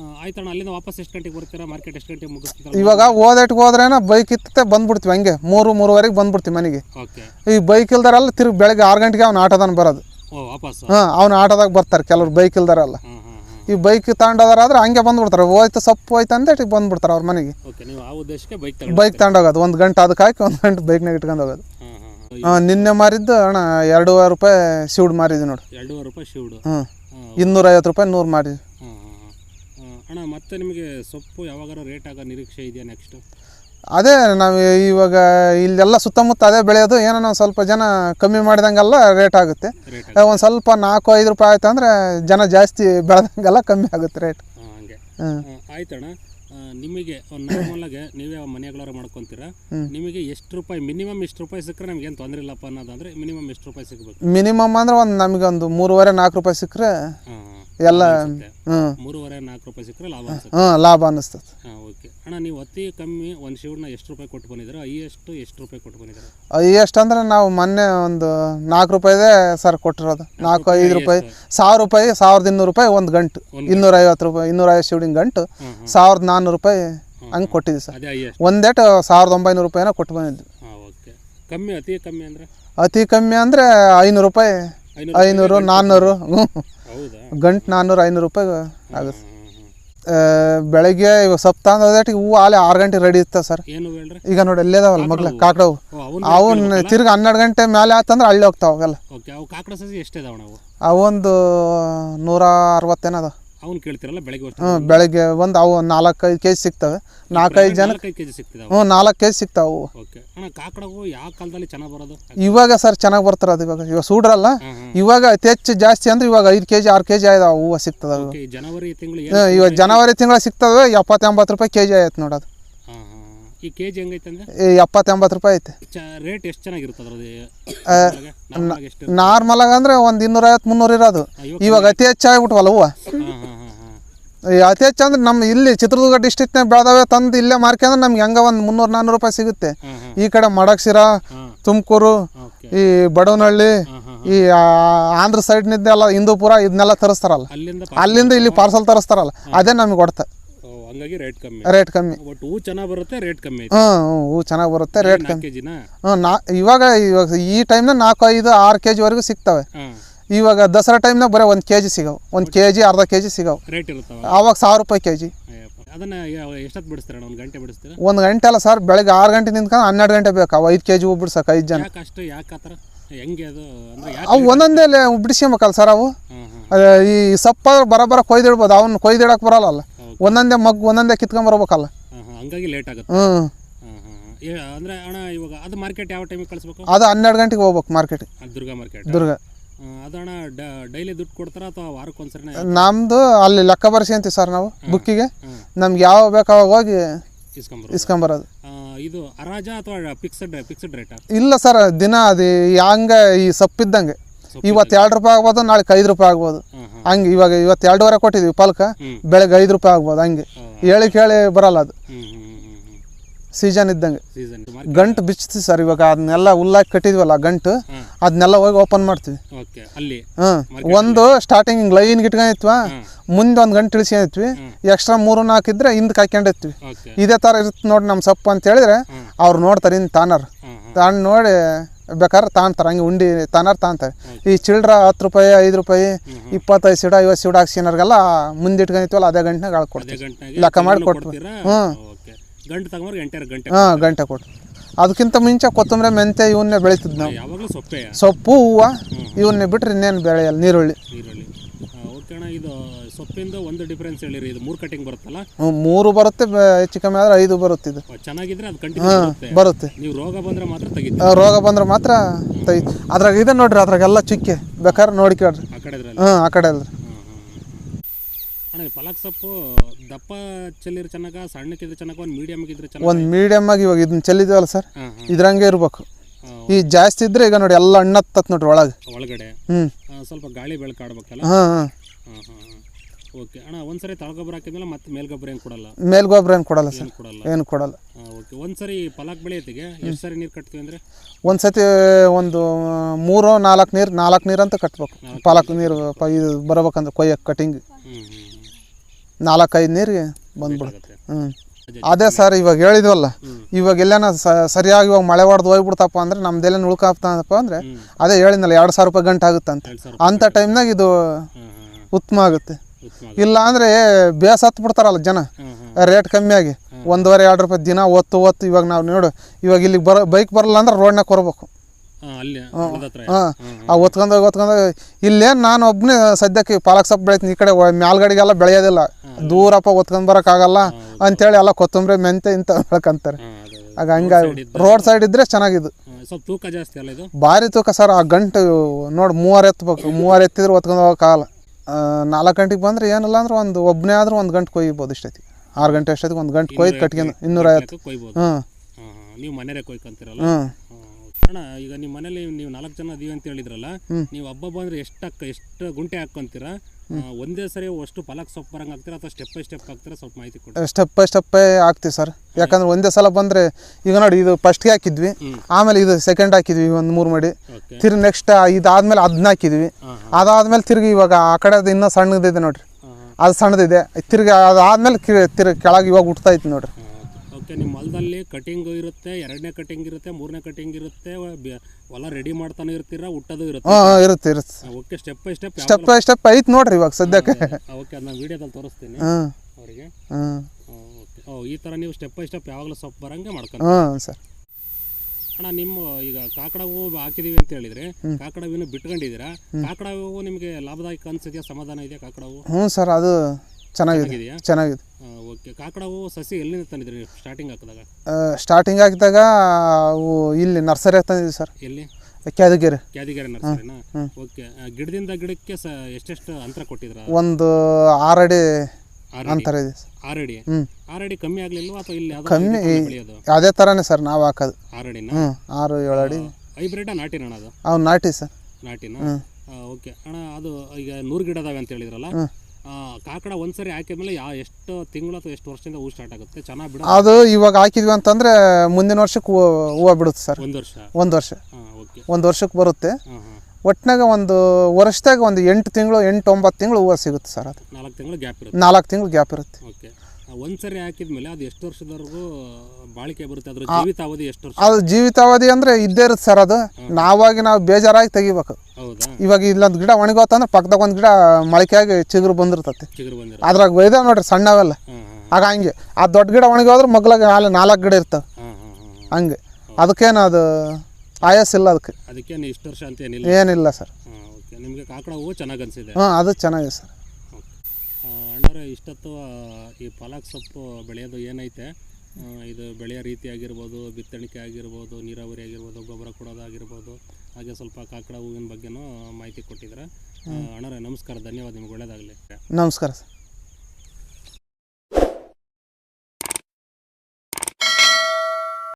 ಓಕೆ ಆಯ್ತಣ್ಣ ಅಲ್ಲಿಂದ ವಾಪಸ್ ಎಷ್ಟು ಗಂಟೆಗೆ ಬರ್ತೀರಾ? ಮಾರ್ಕೆಟ್ ಎಷ್ಟು ಗಂಟೆಗೆ ಮುಗಿಸ್ತೀರಾ? ಇವಾಗ ಓದೈಟ್ಗೆ ಹೋದ್ರೇನ ಬೈಕ್ ಇತ್ತೆ ಬಂದ್ಬಿಡ್ತೀವಿ ಹಂಗೆ. ಮೂರು ಮೂರುವರೆಗೆ ಬಂದ್ಬಿಡ್ತೀವಿ ಮನೆಗೆ. ಓಕೆ. ಈ ಬೈಕ್ ಇಲ್ದಾರಲ್ಲ ತಿರುಗಿ ಬೆಳಗ್ಗೆ ಆರು ಗಂಟೆಗೆ ಅವ್ನು ಆಟೋದನ್ ಬರೋದು. ಓ ವಾಪಸ್ ಹಾಂ ಅವ್ನು ಆಟೋದಾಗ ಬರ್ತಾರೆ ಕೆಲವ್ರು ಬೈಕ್ ಇಲ್ದಾರಲ್ಲ. ಹಾಂ ಹಾಂ ಹಾಂ ಈ ಬೈಕ್ ತಗೊಂಡೋದಾರಾದ್ರೆ ಹಂಗೆ ಬಂದ್ಬಿಡ್ತಾರೆ. ಹೋಯ್ತು ಸಪ್ಪು ಹೋಯ್ತು ಅಂತ ಬಂದ್ಬಿಡ್ತಾರೆ ಅವ್ರ ಮನೆಗೆ. ಓಕೆ ನೀವು ಆ ಉದ್ದೇಶಕ್ಕೆ ಬೈಕ್ ತಗೊಂಡು ಬೈಕ್ ತಗೊಂಡೋಗೋದು. ಒಂದು ಗಂಟೆ ಅದಕ್ಕೆ ಹಾಕಿ ಒಂದು ಗಂಟೆ ಬೈಕ್ನಾಗ ಇಟ್ಕೊಂಡು ಹೋಗೋದು. ಹಾಂ ಹಾಂ ಹಾಂ ಹಾಂ ನಿನ್ನೆ ಮಾರಿದ್ದು ಅಣ್ಣ ಎರಡೂವರೆ ರೂಪಾಯಿ ಶಿವ್ಡ್ ಮಾರಿದ್ವಿ ನೋಡಿ. ಎರಡೂವರೆ ರೂಪಾಯಿ ಶಿವ್ಡು. ಹಾಂ ಇನ್ನೂರೈವತ್ತು ರೂಪಾಯಿ ನೂರು ಮಾರಿದ್ವಿ. ಅಣ್ಣ ಮತ್ತೆ ನಿಮಗೆ ಸೊಪ್ಪು ಯಾವಾಗಾರ ರೇಟ್ ಆಗೋ ನಿರೀಕ್ಷೆ ಇದೆಯಾ ನೆಕ್ಸ್ಟ್ ಅದೇ ನಾವು ಇವಾಗ ಇಲ್ಲೆಲ್ಲ ಸುತ್ತಮುತ್ತ ಅದೇ ಬೆಳೆಯೋದು ಏನೋ ನಾವು ಸ್ವಲ್ಪ ಜನ ಕಮ್ಮಿ ಮಾಡಿದಂಗೆಲ್ಲ ರೇಟ್ ಆಗುತ್ತೆ. ಒಂದು ಸ್ವಲ್ಪ ನಾಲ್ಕು ಐದು ರೂಪಾಯಿ ಆಯ್ತು ಅಂದರೆ ಜನ ಜಾಸ್ತಿ ಬೆಳೆದಂಗೆಲ್ಲ ಕಮ್ಮಿ ಆಗುತ್ತೆ ರೇಟ್ ಹಾಂ ಹಂಗೆ. ಆಯ್ತಣ್ಣ. ನಿಮಗೆ ಒಂದು ನಾರ್ಮಲಾಗೆ ನೀವೇ ಮನೆಗಳವ್ರ ಮಾಡ್ಕೊಂತೀರಾ? ನಿಮಗೆ ಎಷ್ಟು ರೂಪಾಯಿ ಮಿನಿಮಮ್ ಎಷ್ಟು ರೂಪಾಯಿ ಸಿಕ್ಕರೆ ನಮ್ಗೆ ಏನು ತೊಂದರೆ ಇಲ್ಲಪ್ಪ ಅನ್ನೋದಂದ್ರೆ ಮಿನಿಮಮ್ ಎಷ್ಟು ರೂಪಾಯಿ ಸಿಗಬೇಕು. ಮಿನಿಮಮ್ ಅಂದ್ರೆ ಒಂದು ನಮಗೆ ಒಂದು ಮೂರುವರೆ ನಾಲ್ಕು ರೂಪಾಯಿ ಸಿಕ್ಕರೆ ಹಾಂ ಎಲ್ಲ ಮೂರುವರೆ ನಾಲ್ಕು ರೂಪಾಯಿ ಸಿಕ್ಕರೆ ಲಾಭ ಅನ್ಸುತ್ತೆ. ಹ್ಞೂ ಲಾಭ ಅನ್ನಿಸ್ತದೆ ಹಾಂ ಓಕೆ ಅಣ್ಣ ನೀವು ಅತಿ ಕಮ್ಮಿ ಒಂದು ಶಿವಣ್ಣ ಎಷ್ಟು ರೂಪಾಯಿ ಕೊಟ್ಟು ಬಂದಿದ್ದೀರಾ? ಹೈಯೆಸ್ಟ್ ಎಷ್ಟು ರೂಪಾಯಿ ಕೊಟ್ಟು ಬಂದಿದ್ದೀರಾ? ಎಷ್ಟು ಅಂದ್ರೆ ನಾವು ಮೊನ್ನೆ ಒಂದು ನಾಲ್ಕು ರೂಪಾಯಿದೆ ಸರ್ ಕೊಟ್ಟಿರೋದು. ನಾಲ್ಕು ಐದು ರೂಪಾಯಿ ಸಾವಿರ ರೂಪಾಯಿ ಸಾವಿರದ ಇನ್ನೂರು ರೂಪಾಯಿ ಒಂದು ಗಂಟು. ಇನ್ನೂರೈವತ್ತು ರೂಪಾಯಿ ಇನ್ನೂರೈವತ್ತು ಶಿವಡಿಂಗ್ ಗಂಟು. ಹಾಂ ಹಾಂ ಸಾವಿರದ ನಾನ್ನೂರು ರೂಪಾಯಿ ಹಂಗೆ ಕೊಟ್ಟಿದ್ವಿ ಸರ್. ಅದೇ ಒಂದೇಟು ಸಾವಿರದ ಒಂಬೈನೂರು ರೂಪಾಯಿನ ಕೊಟ್ಟು ಬಂದಿದ್ವಿ. ಹಾಂ ಓಕೆ. ಕಮ್ಮಿ ಅತಿ ಕಮ್ಮಿ ಅಂದರೆ? ಅತಿ ಕಮ್ಮಿ ಅಂದರೆ ಐನೂರು ರೂಪಾಯಿ ಐನೂರು ಐನೂರು ನಾನ್ನೂರು ಹ್ಞೂ ಹೌದಾ? ಗಂಟು ನಾನ್ನೂರು ಐನೂರು ರೂಪಾಯಿ ಆಗುತ್ತೆ. ಆ, ಬೆಳಗ್ಗೆ ಇವಾಗ ತಂದೋದೇಟಿಗೆ ಹೂವು ಆಲೆ ಆರು ಗಂಟೆಗೆ ರೆಡಿ ಇತ್ತ ಸರ್. ಏನು ಹೇಳ್ರಿ? ಈಗ ನೋಡಿ ಎಲ್ಲಿದಾವಲ್ಲ ಮಗ್ಲ ಕಾಕಡವು ಓ ಅವನ್ ಅವನ್ನ ತಿರ್ಗಿ ಹನ್ನೆರಡು ಗಂಟೆ ಮೇಲೆ ಆತಂದ್ರೆ ಹಳ್ಳಿ ಹೋಗ್ತಾವೆ ಅವೆಲ್ಲ. ಓಕೆ ಅವು ಕಾಕಡ ಸಸಿ ಎಷ್ಟಿದಾವೆ ನಾವು ಅವೊಂದು ನೂರ ಅರವತ್ತೇನದ ಅವ್ನು ಕೇಳ್ತಿರಲ್ಲ ಬೆಳಗ್ಗೆ ಹ್ಞೂ ಬೆಳಗ್ಗೆ ಒಂದು ಅವು ನಾಲ್ಕೈದು ಕೆ ಜಿ ಸಿಗ್ತವೆ. ನಾಲ್ಕೈದು ಜನ ನಾಲ್ಕೈದು ಕೆಜಿ ಸಿಗ್ತಿದಾವೆ? ಹ್ಞೂ ನಾಲ್ಕು ಕೆ ಜಿ ಸಿಗ್ತಾವೆ ಓಕೆ. ಅಣ್ಣ ಕಾಕಡವು ಯಾವ ಕಾಲದಲ್ಲಿ ಚೆನ್ನಾಗಿ ಬರೋದು? ಇವಾಗ ಸರ್ ಚೆನ್ನಾಗಿ ಬರ್ತಾರೆ ಅದು ಇವಾಗ. ಇವಾಗ ಸೂಡ್ರಲ್ಲ? ಇವಾಗ ಅತಿ ಹೆಚ್ಚು ಜಾಸ್ತಿ ಅಂದ್ರೆ ಇವಾಗ ಐದು ಕೆಜಿ ಆರು ಕೆ ಜಿ ಆಯ್ದಾವ ಹೂವು ಸಿಗ್ತದೆ ಜನವರಿ ತಿಂಗಳು ಇವಾಗ ಜನವರಿ ತಿಂಗಳ ಸಿಗ್ತವೆ ಎಪ್ಪತ್ತು ಎಂಬತ್ತು ರೂಪಾಯಿ ಕೆಜಿ ಆಯ್ತು ನೋಡೋದು ಈ ಕೆ ಜಿ ಹೆಂಗೈತೆ ಅಂದ್ರೆ? ಈ ಎಪ್ಪತ್ತು ಎಂಬತ್ತು ರೂಪಾಯಿ ಐತೆ. ರೇಟ್ ಎಷ್ಟು ಚೆನ್ನಾಗಿರುತ್ತೆ ಅದ್ರದ್ದು? ನಾರ್ಮಲ್ ಎಷ್ಟು ನಾರ್ಮಲ್ ಆಗಿ ಅಂದ್ರೆ ಒಂದು ಇನ್ನೂರೈವತ್ತು ಮುನ್ನೂರು ಇರೋದು. ಇವಾಗ ಅತಿ ಹೆಚ್ಚಾಗ್ಬಿಟ್ವಲ್ಲ ಹೂವು? ಅತಿ ಹೆಚ್ಚು ಅಂದ್ರೆ ನಮ್ಮ ಇಲ್ಲಿ ಚಿತ್ರದುರ್ಗ ಡಿಸ್ಟಿಕ್ನಾಗ ಬೆಳೆದವೆ ತಂದು ಇಲ್ಲೇ ಅಂದ್ರೆ ನಮ್ಗೆ ಹೆಂಗ ಒಂದು ಮುನ್ನೂರು ನಾನ್ನೂರು ರೂಪಾಯಿ ಸಿಗುತ್ತೆ. ಈ ಕಡೆ ಮಡಕ್ಸಿರ ತುಮಕೂರು ಈ ಬಡವನಹಳ್ಳಿ ಈ ನಿಂದ ಆಂಧ್ರ ಸೈಡ್ನಿದ್ದೆಲ್ಲ ಹಿಂದೂಪುರ ಇದನ್ನೆಲ್ಲ ತರಿಸ್ತಾರಲ್ಲ. ಅಲ್ಲಿಂದ ಇಲ್ಲಿ ಪಾರ್ಸಲ್ ತರಿಸ್ತಾರಲ್ಲ. ಅದೇ ನಮಗೆ ಕೊಡ್ತ ಹಂಗಾಗಿ ರೇಟ್ ಕಮ್ಮಿ. ರೇಟ್ ಕಮ್ಮಿ. ಬಟ್ ಹೂ ಚೆನ್ನಾಗಿ ಬರುತ್ತೆ ರೇಟ್ ಕಮ್ಮಿ ಹ್ಞೂ ಹೂ ಚೆನ್ನಾಗಿ ಬರುತ್ತೆ ರೇಟ್ ಕಮ್ಮಿ. ಕೆ ಜಿನ ಹ್ಞೂ ನಾ ಇವಾಗ ಇವಾಗ ಈ ಟೈಮ್ನಾಗ ನಾಲ್ಕು ಐದು ಆರು ಕೆ ಜಿವರೆಗೂ ಸಿಗ್ತವೆ. ಇವಾಗ ದಸರಾ ಟೈಮ್ನಾಗ ಬರೀ ಒಂದು ಕೆ ಜಿ ಸಿಗವು. ಒಂದು ಕೆ ಜಿ ಅರ್ಧ ಕೆ ಜಿ ಸಿಗವು. ರೇಟ್ ಇರುತ್ತವ? ಆವಾಗ ಸಾವಿರ ರೂಪಾಯಿ ಕೆ ಜಿ ಅದನ್ನ ಎಷ್ಟೊತ್ತು ಬಿಡಿಸ್ತೀರ ಒಂದು ಗಂಟೆ ಬಿಡಿಸ್ತೀರಾ? ಒಂದು ಗಂಟೆ ಅಲ್ಲ ಸರ್ ಬೆಳಗ್ಗೆ ಆರು ಗಂಟೆ ನಿಂತ್ಕೊಂಡು ಹನ್ನೆರಡು ಗಂಟೆ ಬೇಕು. ಅವು ಐದು ಕೆ ಜಿ ಹೂ ಬಿಡ್ಸಕ್ಕೆ ಐದು ಜನ. ಯಾಕೆ ಅಷ್ಟು ಯಾಕೆ ಆ ಥರ ಹೆಂಗೆ ಅದು? ಅಂದ್ರೆ ಯಾಕೆ ಅವು ಒಂದೊಂದೇ ಬಿಡಿಸ್ಕೊಂಬೇಕಲ್ಲ ಸರ್ ಅವು? ಈ ಸಪ್ಪ ಬರೋಬ್ಬರ ಕೊಯ್ದಿಡ್ಬೋದು. ಅವ್ನು ಕೊಯ್ದಿಡಕ್ಕೆ ಬರಲ್ಲ. ಒಂದೊಂದೇ ಮಗ್ ಒಂದೊಂದೇ ಕಿತ್ಕೊಂಬರ್ಬೇಕಲ್ಲ ಹಂಗಾಗಿ ಲೇಟ್ ಆಗುತ್ತೆ. ಹ್ಞೂ ಅಂದರೆ ಅಣ್ಣ ಇವಾಗ ಅದು ಮಾರ್ಕೆಟ್ ಯಾವ ಟೈಮಿಗೆ ಕಳಿಸ್ಬೇಕು? ಅದು ಹನ್ನೆರಡು ಗಂಟೆಗೆ ಹೋಗ್ಬೇಕು ಮಾರ್ಕೆಟ್ ದುರ್ಗಾ ಮಾರ್ಕೆಟ್ ದುರ್ಗ. ಅದು ಅಣ್ಣ ಡೈಲಿ ದುಡ್ಡು ಕೊಡ್ತಾರಾ ಅಥವಾ ವಾರಕ್ಕೆ ಒಂದ್ಸರಿ ನಮ್ದು ಅಲ್ಲಿ ಲೆಕ್ಕ ಬರ್ಸ್ಕೊಂತೀವಿ ಸರ್ ನಾವು ಬುಕ್ಕಿಗೆ. ನಮ್ಗೆ ಯಾವ ಬೇಕು ಅವಾಗ ಹೋಗಿ ಇಸ್ಕೊಂಬರು ಇಸ್ಕೊಂಬರೋದು ಇದು ಅರಾಜ ಅಥವಾ ಫಿಕ್ಸ್ಡ್ ಫಿಕ್ಸ್ಡ್ ರೇಟ್ ಇಲ್ಲ ಸರ್ ದಿನ ಅದು ಹಂಗೆ ಈ ಸೊಪ್ಪಿದ್ದಂಗೆ. ಇವತ್ತು ಎರಡು ರೂಪಾಯಿ ಆಗ್ಬೋದು ನಾಳೆ ಐದು ರೂಪಾಯಿ ಆಗ್ಬೋದು. ಹಾಂ ಹಾಂ ಹಂಗೆ ಇವಾಗ ಇವತ್ತು ಎರಡೂವರೆ ಕೊಟ್ಟಿದ್ವಿ ಪಲ್ಕ. ಬೆಳಗ್ಗೆ ಐದು ರೂಪಾಯಿ ಆಗ್ಬೋದು ಹಂಗೆ. ಹಾಂ. ಹೇಳಿ ಕೇಳಿ ಬರಲ್ಲ ಅದು. ಸೀಸನ್ ಇದ್ದಂಗೆ. ಗಂಟು ಬಿಚ್ತೀವಿ ಸರ್ ಇವಾಗ ಅದನ್ನೆಲ್ಲ ಹುಲ್ಲಾಕಿ ಕಟ್ಟಿದ್ವಲ್ಲ ಗಂಟು ಹಾಂ ಅದನ್ನೆಲ್ಲ ಹೋಗಿ ಓಪನ್ ಮಾಡ್ತೀವಿ. ಹ್ಞೂ ಒಂದು ಸ್ಟಾರ್ಟಿಂಗ್ ಹಿಂಗೆ ಲೈನ್ ಇಟ್ಕೊಂಡಿತ್ವ ಹಾಂ ಮುಂದೆ ಒಂದು ಗಂಟು ಇಳಿಸ್ಕೊಂಡಿತ್ವಿ. ಎಕ್ಸ್ಟ್ರಾ ಮೂರು ನಾಲ್ಕು ಇದ್ರೆ ಹಿಂದಕ್ಕೆ ಹಾಕೊಂಡಿರ್ತೀವಿ ಇದೇ ಥರ ಇರುತ್ತೆ ನೋಡಿ ನಮ್ಮ ಸಪ್ಪು ಅಂತ ಹೇಳಿದ್ರೆ. ಅವ್ರು ನೋಡ್ತಾರೆ ಇನ್ನು ತಾನಾರ ಹಾಂ ಹಾಂ ತಾನು ನೋಡಿ ಬೇಕಾದ್ರೆ ತಾಂತಾರೆ ಹಂಗೆ ಉಂಡಿ ತಾನಾರ ತಾಂತಾರೆ ಈ ಚಿಲ್ಡ್ರ ಹತ್ತು ರೂಪಾಯಿ ಐದು ರೂಪಾಯಿ ಇಪ್ಪತ್ತೈದು ಸೀಡ ಐವತ್ತು ಸೀಡ ಹಾಕ್ಸಿನವ್ರಿಗೆಲ್ಲ ಮುಂದೆ ಇಟ್ಕೊಂಡಿತ್ವಲ್ಲ ಅದೇ ಗಂಟೆನಾಗ ಅದೇ ಕೊಡ್ತೀವಿ ಲೆಕ್ಕ ಮಾಡಿ ಕೊಟ್ಟು ಹ್ಞೂ ಹಾಂ ಗಂಟೆ ಕೊಟ್ಟು ಅದಕ್ಕಿಂತ ಮುಂಚೆ ಕೊತ್ತಂಬರಿ ಮೆಂತೆ ಇವನ್ನೇ ಬೆಳೀತಿದ್ದು ನಾವು. ಸೊಪ್ಪು ಹೂವು ಇವನ್ನೇ ಬಿಟ್ರೆ ಇನ್ನೇನು ಬೆಳೆಯಲ್ಲ ನೀರುಳ್ಳಿ. ಅಣ್ಣ ಇದು ಸೊಪ್ಪಿಂದ ಒಂದು ಡಿಫರೆನ್ಸ್ ಹೇಳಿರಿ ಇದು ಮೂರು ಕಟಿಂಗ್ ಬರುತ್ತಲ್ಲ? ಹ್ಮ್, ಮೂರು ಬರುತ್ತೆ ಬೆ- ಹೆಚ್ಚು ಕಮ್ಮಿ ಆದ್ರೆ ಐದು ಬರುತ್ತೆ ಇದು. ಚೆನ್ನಾಗಿದ್ರೆ ಅದು ಕಂಟಿನ್ಯೂ ಬರುತ್ತೆ. ಬರುತ್ತೆ. ನೀವು ರೋಗ ಬಂದ್ರೆ ಮಾತ್ರ ತೆಗಿತೀವಿ ಆ, ರೋಗ ಬಂದ್ರೆ ಮಾತ್ರ ತೈ ಅದ್ರಾಗ ಇದೆ ನೋಡ್ರಿ ಅದ್ರಾಗೆಲ್ಲ ಚಿಕ್ಕೆ. ಬೇಕಾದ್ರೆ ನೋಡ್ಕೊಳ್ರಿ ಆ ಕಡೆ ಇದ್ರಲ್ಲಿ ಹ್ಞೂ ಆ ಕಡೆ ಅಲ್ರಿ ಅಣ್ಣ ಈ ಪಲಾಕ್ ಸೊಪ್ಪು ದಪ್ಪ ಚೆಲ್ಲಿದ್ರೆ ಚೆನ್ನಾಗ ಸಣ್ಣಕ್ಕಿದ್ರೆ ಚೆನ್ನಾಗ ಒಂದು ಮೀಡಿಯಮ್ ಇದ್ರೆ ಚೆನ್ನಾಗ ಒಂದು ಮೀಡಿಯಮ್ ಆಗಿ ಇವಾಗ ಇದನ್ನ ಚೆಲ್ಲಿದ್ವಲ್ಲ ಸರ್ ಹಾಂ ಹಾಂ ಇದ್ರಂಗೆ ಇರ್ಬೇಕು. ಈ ಜಾಸ್ತಿ ಇದ್ರೆ ಈಗ ನೋಡಿ ಎಲ್ಲ ಅಣ್ಣ ತತ್ ನೋಡ್ರಿ ಒಳಗೆ. ಒಳಗಡೆ? ಹ್ಞೂ ಆ, ಸ್ವಲ್ಪ ಗಾಳಿ ಬೆಳಕಾಡ್ಬೇಕಲ್ಲ? ಹಾಂ ಹಾಂ. ಹಾಂ ಹಾಂ ಓಕೆ ಅಣ್ಣ ಒಂದ್ಸರಿ ತಳಗೊಬ್ಬರ ಹಾಕಿದ್ಮೇಲೆ ಮತ್ತೆ ಮೇಲ್ಗೊಬ್ಬರ ಏನು ಕೊಡಲ್ಲ? ಮೇಲ್ಗೊಬ್ಬರ ಏನು ಕೊಡಲ್ಲ ಸರ್. ಏನು ಕೊಡಲ್ಲ? ಏನು ಕೊಡಲ್ಲ. ಹಾಂ ಓಕೆ ಒಂದ್ಸರಿ ಪಲಾಕ್ ಬೆಳೆಯತ್ತಿಗೆ? ಎಷ್ಟು ಸರಿ ನೀರು ಕಟ್ತೀವಿ ಅಂದರೆ? ಒಂದು ಸತಿ ಒಂದು ಮೂರು ನಾಲ್ಕು ನೀರು ನಾಲ್ಕು ನೀರು ಅಂತ ಕಟ್ಬೇಕು. ಪಾಲಕ್ ನೀರು. ಪ ಇದು ಬರಬೇಕಂದ್ರೆ ಕೊಯ್ಯಕ್ಕೆ ಕಟಿಂಗ್ ಹ್ಞೂ ನಾಲ್ಕೈದು ನೀರಿಗೆ ಬಂದ್ಬಿಡುತ್ತೆ. ಹ್ಞೂ ಅದೇ ಸರ್ ಇವಾಗ ಹೇಳಿದ್ವಲ್ಲ ಇವಾಗ ಎಲ್ಲಾನ ಸ- ಸರಿಯಾಗಿ ಇವಾಗ ಮಳೆ ಹೊಡೆದು ಹೋಗ್ಬಿಡ್ತಪ್ಪ ಅಂದ್ರೆ ನಮ್ದೆಲ್ಲ ಉಳ್ಕಾಪ್ತಪ್ಪ ಅಂದ್ರೆ ಅದೇ ಹೇಳಿದ್ನಲ್ಲ ಎರಡು ಸಾವಿರ ರೂಪಾಯಿ ಗಂಟೆ ಆಗುತ್ತೆ ಅಂತ ಎರಡು ಸಾವಿರ ಟೈಮ್ನಾಗ ಇದು ಹಾಂ ಉತ್ತಮ ಆಗುತ್ತೆ. ಇಲ್ಲ ಅಂದರೆ ಬೇಸತ್ತು ಬಿಡ್ತಾರಲ್ಲ ಜನ. ರೇಟ್ ಕಮ್ಮಿ ಆಗಿ. ಒಂದೂವರೆ ಎರಡು ರೂಪಾಯಿ ದಿನ ಒತ್ತು ಒತ್ತು ಇವಾಗ ನಾವು ನೋಡು ಇವಾಗ ಇಲ್ಲಿಗೆ ಬರೋ ಬೈಕ್ ಬರಲ್ಲ ಅಂದ್ರೆ ರೋಡ್ನಾಗ ಕೊರಬೇಕು. ಹಾಂ ಆ ಒತ್ಕೊಂಡೋಗಿ ಒತ್ಕೊಂಡೋಗಿ ಇಲ್ಲೇನು ನಾನು ಒಬ್ಬನೇ ಸದ್ಯಕ್ಕೆ ಪಾಲಕ್ ಸೊಪ್ಪು ಬೆಳಿತೀನಿ ಈ ಕಡೆ ಮ್ಯಾಲ್ಗಡೆಗೆಲ್ಲ ಬೆಳೆಯೋದಿಲ್ಲ. ದೂರಪ್ಪ ಒತ್ಕೊಂಡ್ ಬರೋಕ್ಕಾಗಲ್ಲ ಅಂತೇಳಿ ಎಲ್ಲ ಕೊತ್ತಂಬರಿ ಮೆಂತೆ ಇಂಥ ಬೆಳ್ಕಂತಾರೆ. ಆಗ ಹಂಗಾಗಿ ರೋಡ್ ಸೈಡ್ ಇದ್ರೆ ಚೆನ್ನಾಗಿದ್ದು. ಭಾರಿ ತೂಕ ಸರ್ ಆ ಗಂಟು ನೋಡಿ ಮೂವರು ಎತ್ತಬೇಕು ಮೂವರು ಎತ್ತಿದ್ರೆ ಒತ್ಕೊಂಡು ಹೋಗೋಕ್ಕಾಗಲ್ಲ ನಾಲ್ಕು ಗಂಟೆಗೆ ಬಂದ್ರೆ ಏನಿಲ್ಲ ಅಂದ್ರೆ ಒಂದು ಒಬ್ಬನೇ ಆದರೂ ಒಂದು ಗಂಟೆ ಕೊಯ್ಬೋದು ಇಷ್ಟೈತಿ. ಆರು ಗಂಟೆ ಅಷ್ಟೊತ್ತಿಗೆ ಒಂದು ಗಂಟೆ ಕೊಯ್ದು ಕಟ್ಗೆ ಇನ್ನೂರೈವತ್ತು. ಐವತ್ತು ಹಾಂ ನೀವು ಮನೆಯೇ ಕೊಯ್ಕೊಂತೀರಲ್ಲ. ಅಣ್ಣ ಈಗ ನಿಮ್ಮ ಮನೇಲಿ ನೀವು ನಾಲ್ಕು ಜನ ಅದೀವಿ ಅಂತ ಹೇಳಿದ್ರಲ್ಲ ನೀವು ಹಬ್ಬ ಬಂದ್ರೆ ಎಷ್ಟು ಎಷ್ಟು ಗುಂಟೆ ಹಾಕೊಂತೀರಾ? ಆ, ಒಂದೇ ಸರಿ ಅಷ್ಟು ಪಲಾಕ್ ಸೊಪ್ಪು ಬರಂಗೆ ಹಾಕ್ತೀರಾ ಅಥವಾ ಸ್ಟೆಪ್ ಬೈ ಸ್ಟೆಪ್ ಹಾಕ್ತೀರಾ? ಸ್ವಲ್ಪ ಮಾಹಿತಿ ಕೊಡಿ. ಸ್ಟೆಪ್ ಬೈ ಸ್ಟೆಪ್ ಹಾಕ್ತೀವಿ ಸರ್. ಯಾಕಂದ್ರೆ ಒಂದೇ ಸಲ ಬಂದರೆ ಈಗ ನೋಡಿ ಇದು ಫಸ್ಟ್ಗೆ ಹಾಕಿದ್ವಿ ಆಮೇಲೆ ಇದು ಸೆಕೆಂಡ್ ಹಾಕಿದ್ವಿ ಒಂದು ಮೂರು ಮಡಿ. ತಿರ್ಗಿ ನೆಕ್ಸ್ಟ್ ಇದಾದ್ಮೇಲೆ ಅದನ್ನ ಹಾಕಿದ್ವಿ. ಅದಾದ್ಮೇಲೆ ತಿರ್ಗಿ ಇವಾಗ ಆ ಕಡೆ ಇನ್ನೂ ಸಣ್ಣದಿದೆ ನೋಡ್ರಿ. ಅದು ಸಣ್ಣದಿದೆ. ತಿರ್ಗಿ ಅದಾದ್ಮೇಲೆ ತಿರ್ಗಿ ಕೆಳಗೆ ಇವಾಗ ಹುಟ್ತಾ ಐತಿ ನೋಡ್ರಿ. ಓಕೆ ನಿಮ್ಮ ಹೊಲದಲ್ಲಿ ಕಟಿಂಗ್ ಇರುತ್ತೆ ಎರಡನೇ ಕಟಿಂಗ್ ಇರುತ್ತೆ ಮೂರನೇ ಕಟಿಂಗ್ ಇರುತ್ತೆ ಬೆ- ಹೊಲ ರೆಡಿ ಮಾಡ್ತಾನೆ ಇರ್ತೀರಾ ಹುಟ್ಟೋದು ಇರುತ್ತೆ? ಹಾಂ ಇರುತ್ತೆ ಇರುತ್ತೆ. Okay step by step step by step ಐತೆ ನೋಡ್ರಿ ಇವಾಗ ಸದ್ಯಕ್ಕೆ. ಓಕೆ ಅದನ್ನ ವಿಡಿಯೋದಲ್ಲಿ ತೋರಿಸ್ತೀನಿ ಅವರಿಗೆ. ಹಾಂ. ಓಕೆ. ಓ ಈ ಥರ ನೀವು ಸ್ಟೆಪ್ ಬೈ ಸ್ಟೆಪ್ ಯಾವಾಗಲೂ ಸೊಪ್ಪು ಬರಂಗೆ ಮಾಡ್ಕೊಂಡು ಹಾಂ ಸರ್. ಅಣ್ಣ ನಿಮ್ಮ ಈಗ ಕಾಕಡ ಹೂವು ಹಾಕಿದೀವಿ ಅಂತ ಹೇಳಿದ್ರೆ ಕಾಕಡ ಹೂವಿನ ಬಿಟ್ಕೊಂಡಿದ್ದೀರಾ? ಕಾಕಡ ಹೂವು ನಿಮಗೆ ಲಾಭದಾಯಕ ಅನ್ಸಿದ್ಯಾ ಸಮಾಧಾನ ಇದೆಯಾ ಕಾಕಡ ಹೂವು? ಹ್ಞೂ ಸರ್ ಅದು ಚೆನ್ನಾಗಿದೆ. ಚೆನ್ನಾಗಿದೆ. ಓಕೆ. ಕಾಕಡ ಹೂವು ಸಸಿ ಎಲ್ಲಿಂದ ತಂದಿದ್ರಿ ಸ್ಟಾರ್ಟಿಂಗ್ ಹಾಕಿದಾಗ? ಸ್ಟಾರ್ಟಿಂಗ್ ಹಾಕಿದಾಗ ಅವು ಇಲ್ಲಿ ನರ್ಸರಿ ತಂದಿದ್ವಿ ಸರ್. ಎಲ್ಲಿ? ಕ್ಯಾದಗಿರಿ. ಕ್ಯಾದಿಗೆರೆ ನರ್ಸರಿನಾ? ಓಕೆ. ಗಿಡದಿಂದ ಗಿಡಕ್ಕೆ ಎಷ್ಟೆಷ್ಟು ಅಂತರ ಕೊಟ್ಟಿದ್ರ? ಒಂದು ಆರಡಿ ಆರು ಅಂತರ ಇದೆ ಆರಡಿ ಹ್ಞೂ ಆರಡಿ ಕಮ್ಮಿ ಆಗ್ಲಿಲ್ವಾ ಅಥವಾ ಇಲ್ಲಿ ಕಮ್ಮಿ ಅದೇ ಥರನೇ ಸರ್ ನಾವು ಹಾಕೋದು. ಆರು ಅಡಿನ? ಆರು ಏಳು ಅಡಿ. ಹೈಬ್ರಿಡ್ ನಾಟಿನ ಅದು ಅವು ನಾಟಿ ಸರ್. ನಾಟಿನ? ಓಕೆ. ಅಣ್ಣ ಅದು ಈಗ ನೂರು ಗಿಡ ಅದಾವೆ ಅಂತ ಹೇಳಿದ್ರಲ್ಲ? ಕಾಕಡ ಒಂದ್ಸರಿ ಹಾಕಿದ್ಮೇಲೆ ಯಾವ ಎಷ್ಟು ತಿಂಗಳು ಅಥವಾ ಎಷ್ಟು ವರ್ಷದಿಂದ ಹೂ ಸ್ಟಾರ್ಟ್ ಆಗುತ್ತೆ. ಚೆನ್ನಾಗಿ ಬಿಡ ಅದು ಇವಾಗ ಹಾಕಿದ್ವಿ ಅಂತಂದ್ರೆ ಮುಂದಿನ ವರ್ಷಕ್ಕೆ ಹೂವು ಹೂವು ಬಿಡುತ್ತೆ ಸರ್. ಒಂದು ವರ್ಷ? ಒಂದು ವರ್ಷ. ಒಂದು ವರ್ಷಕ್ಕೆ ಬರುತ್ತೆ. ಒಟ್ನಾಗ ಒಂದು ವರ್ಷದಾಗ ಒಂದು ಎಂಟು ತಿಂಗಳು ಎಂಟು ಒಂಬತ್ತು ತಿಂಗಳು ಹೂವು ಸಿಗುತ್ತೆ ಸರ್ ಅದು. ನಾಲ್ಕು ತಿಂಗಳು ಗ್ಯಾಪ್ ಇರುತ್ತೆ. ನಾಲ್ಕು ತಿಂಗಳು ಗ್ಯಾಪ್ ಇರುತ್ತೆ. ಓಕೆ. ಒಂದ್ಸರಿ ಹಾಕಿದ್ಮೇಲೆ ಅದು ಎಷ್ಟು ವರ್ಷದವರೆಗೂ ಬಾಳಿಕೆ ಬರುತ್ತೆ? ಅದ್ರ ಜೀವಿತಾವಧಿ ಎಷ್ಟು ವರ್ಷ? ಅದು ಜೀವಿತಾವಧಿ ಅಂದರೆ ಇದ್ದೇ ಇರುತ್ತೆ ಸರ್ ಅದು. ನಾವಾಗಿ ನಾವು ಬೇಜಾರಾಗಿ ತೆಗಿಬೇಕು. ಹೌದಾ? ಇವಾಗ ಇಲ್ಲೊಂದು ಗಿಡ ಒಣಗೋತಂದ್ರೆ ಪಕ್ಕದಾಗ ಒಂದು ಗಿಡ ಮೊಳಕೆಯಾಗಿ ಚಿಗುರು ಬಂದಿರ್ತೈತಿ. ಚಿಗುರು ಬಂದಿರ ಅದ್ರಾಗ ಒಯ್ದ ನೋಡ್ರಿ ಸಣ್ಣವೆಲ್ಲ. ಆಗ ಹಂಗೆ. ಆ ದೊಡ್ಡ ಗಿಡ ಒಣಗೋದ್ರೆ ಮಗ್ಲಾಗ ನಾಲ್ಕು ನಾಲ್ಕು ಗಿಡ ಇರ್ತವೆ. ಹಂಗೆ. ಅದಕ್ಕೇನು ಅದು ಆಯಾಸ ಅದಕ್ಕೆ ಅದಕ್ಕೆ. ನೀವು ಇಷ್ಟು ವರ್ಷ ಅಂತ ಏನಿಲ್ಲ? ಏನಿಲ್ಲ ಸರ್. ನಿಮಗೆ ಕಾಕಡ ಹೂವು ಚೆನ್ನಾಗಿ ಅನಿಸಿದೆ. ಹಾಂ ಅದು ಚೆನ್ನಾಗಿದೆ ಸರ್. ಅಣ್ಣಾರೆ ಇಷ್ಟೊತ್ತು ಈ ಪಾಲಕ್ ಸೊಪ್ಪು ಬೆಳೆಯೋದು ಏನೈತೆ ಇದು ಬೆಳೆಯ ರೀತಿ ಆಗಿರ್ಬೋದು, ಬಿತ್ತಣಿಕೆ ಆಗಿರ್ಬೋದು, ನೀರಾವರಿ ಆಗಿರ್ಬೋದು, ಗೊಬ್ಬರ ಕೊಡೋದಾಗಿರ್ಬೋದು ಹಾಗೆ ಸ್ವಲ್ಪ ಕಾಕಡ ಹೂವಿನ ಬಗ್ಗೆನೂ ಮಾಹಿತಿ ಕೊಟ್ಟಿದ್ರೆ ಅಣ್ಣರೇ, ನಮಸ್ಕಾರ, ಧನ್ಯವಾದ, ನಿಮ್ಗೆ ಒಳ್ಳೆಯದಾಗಲಿ ನಮಸ್ಕಾರ ಸರ್.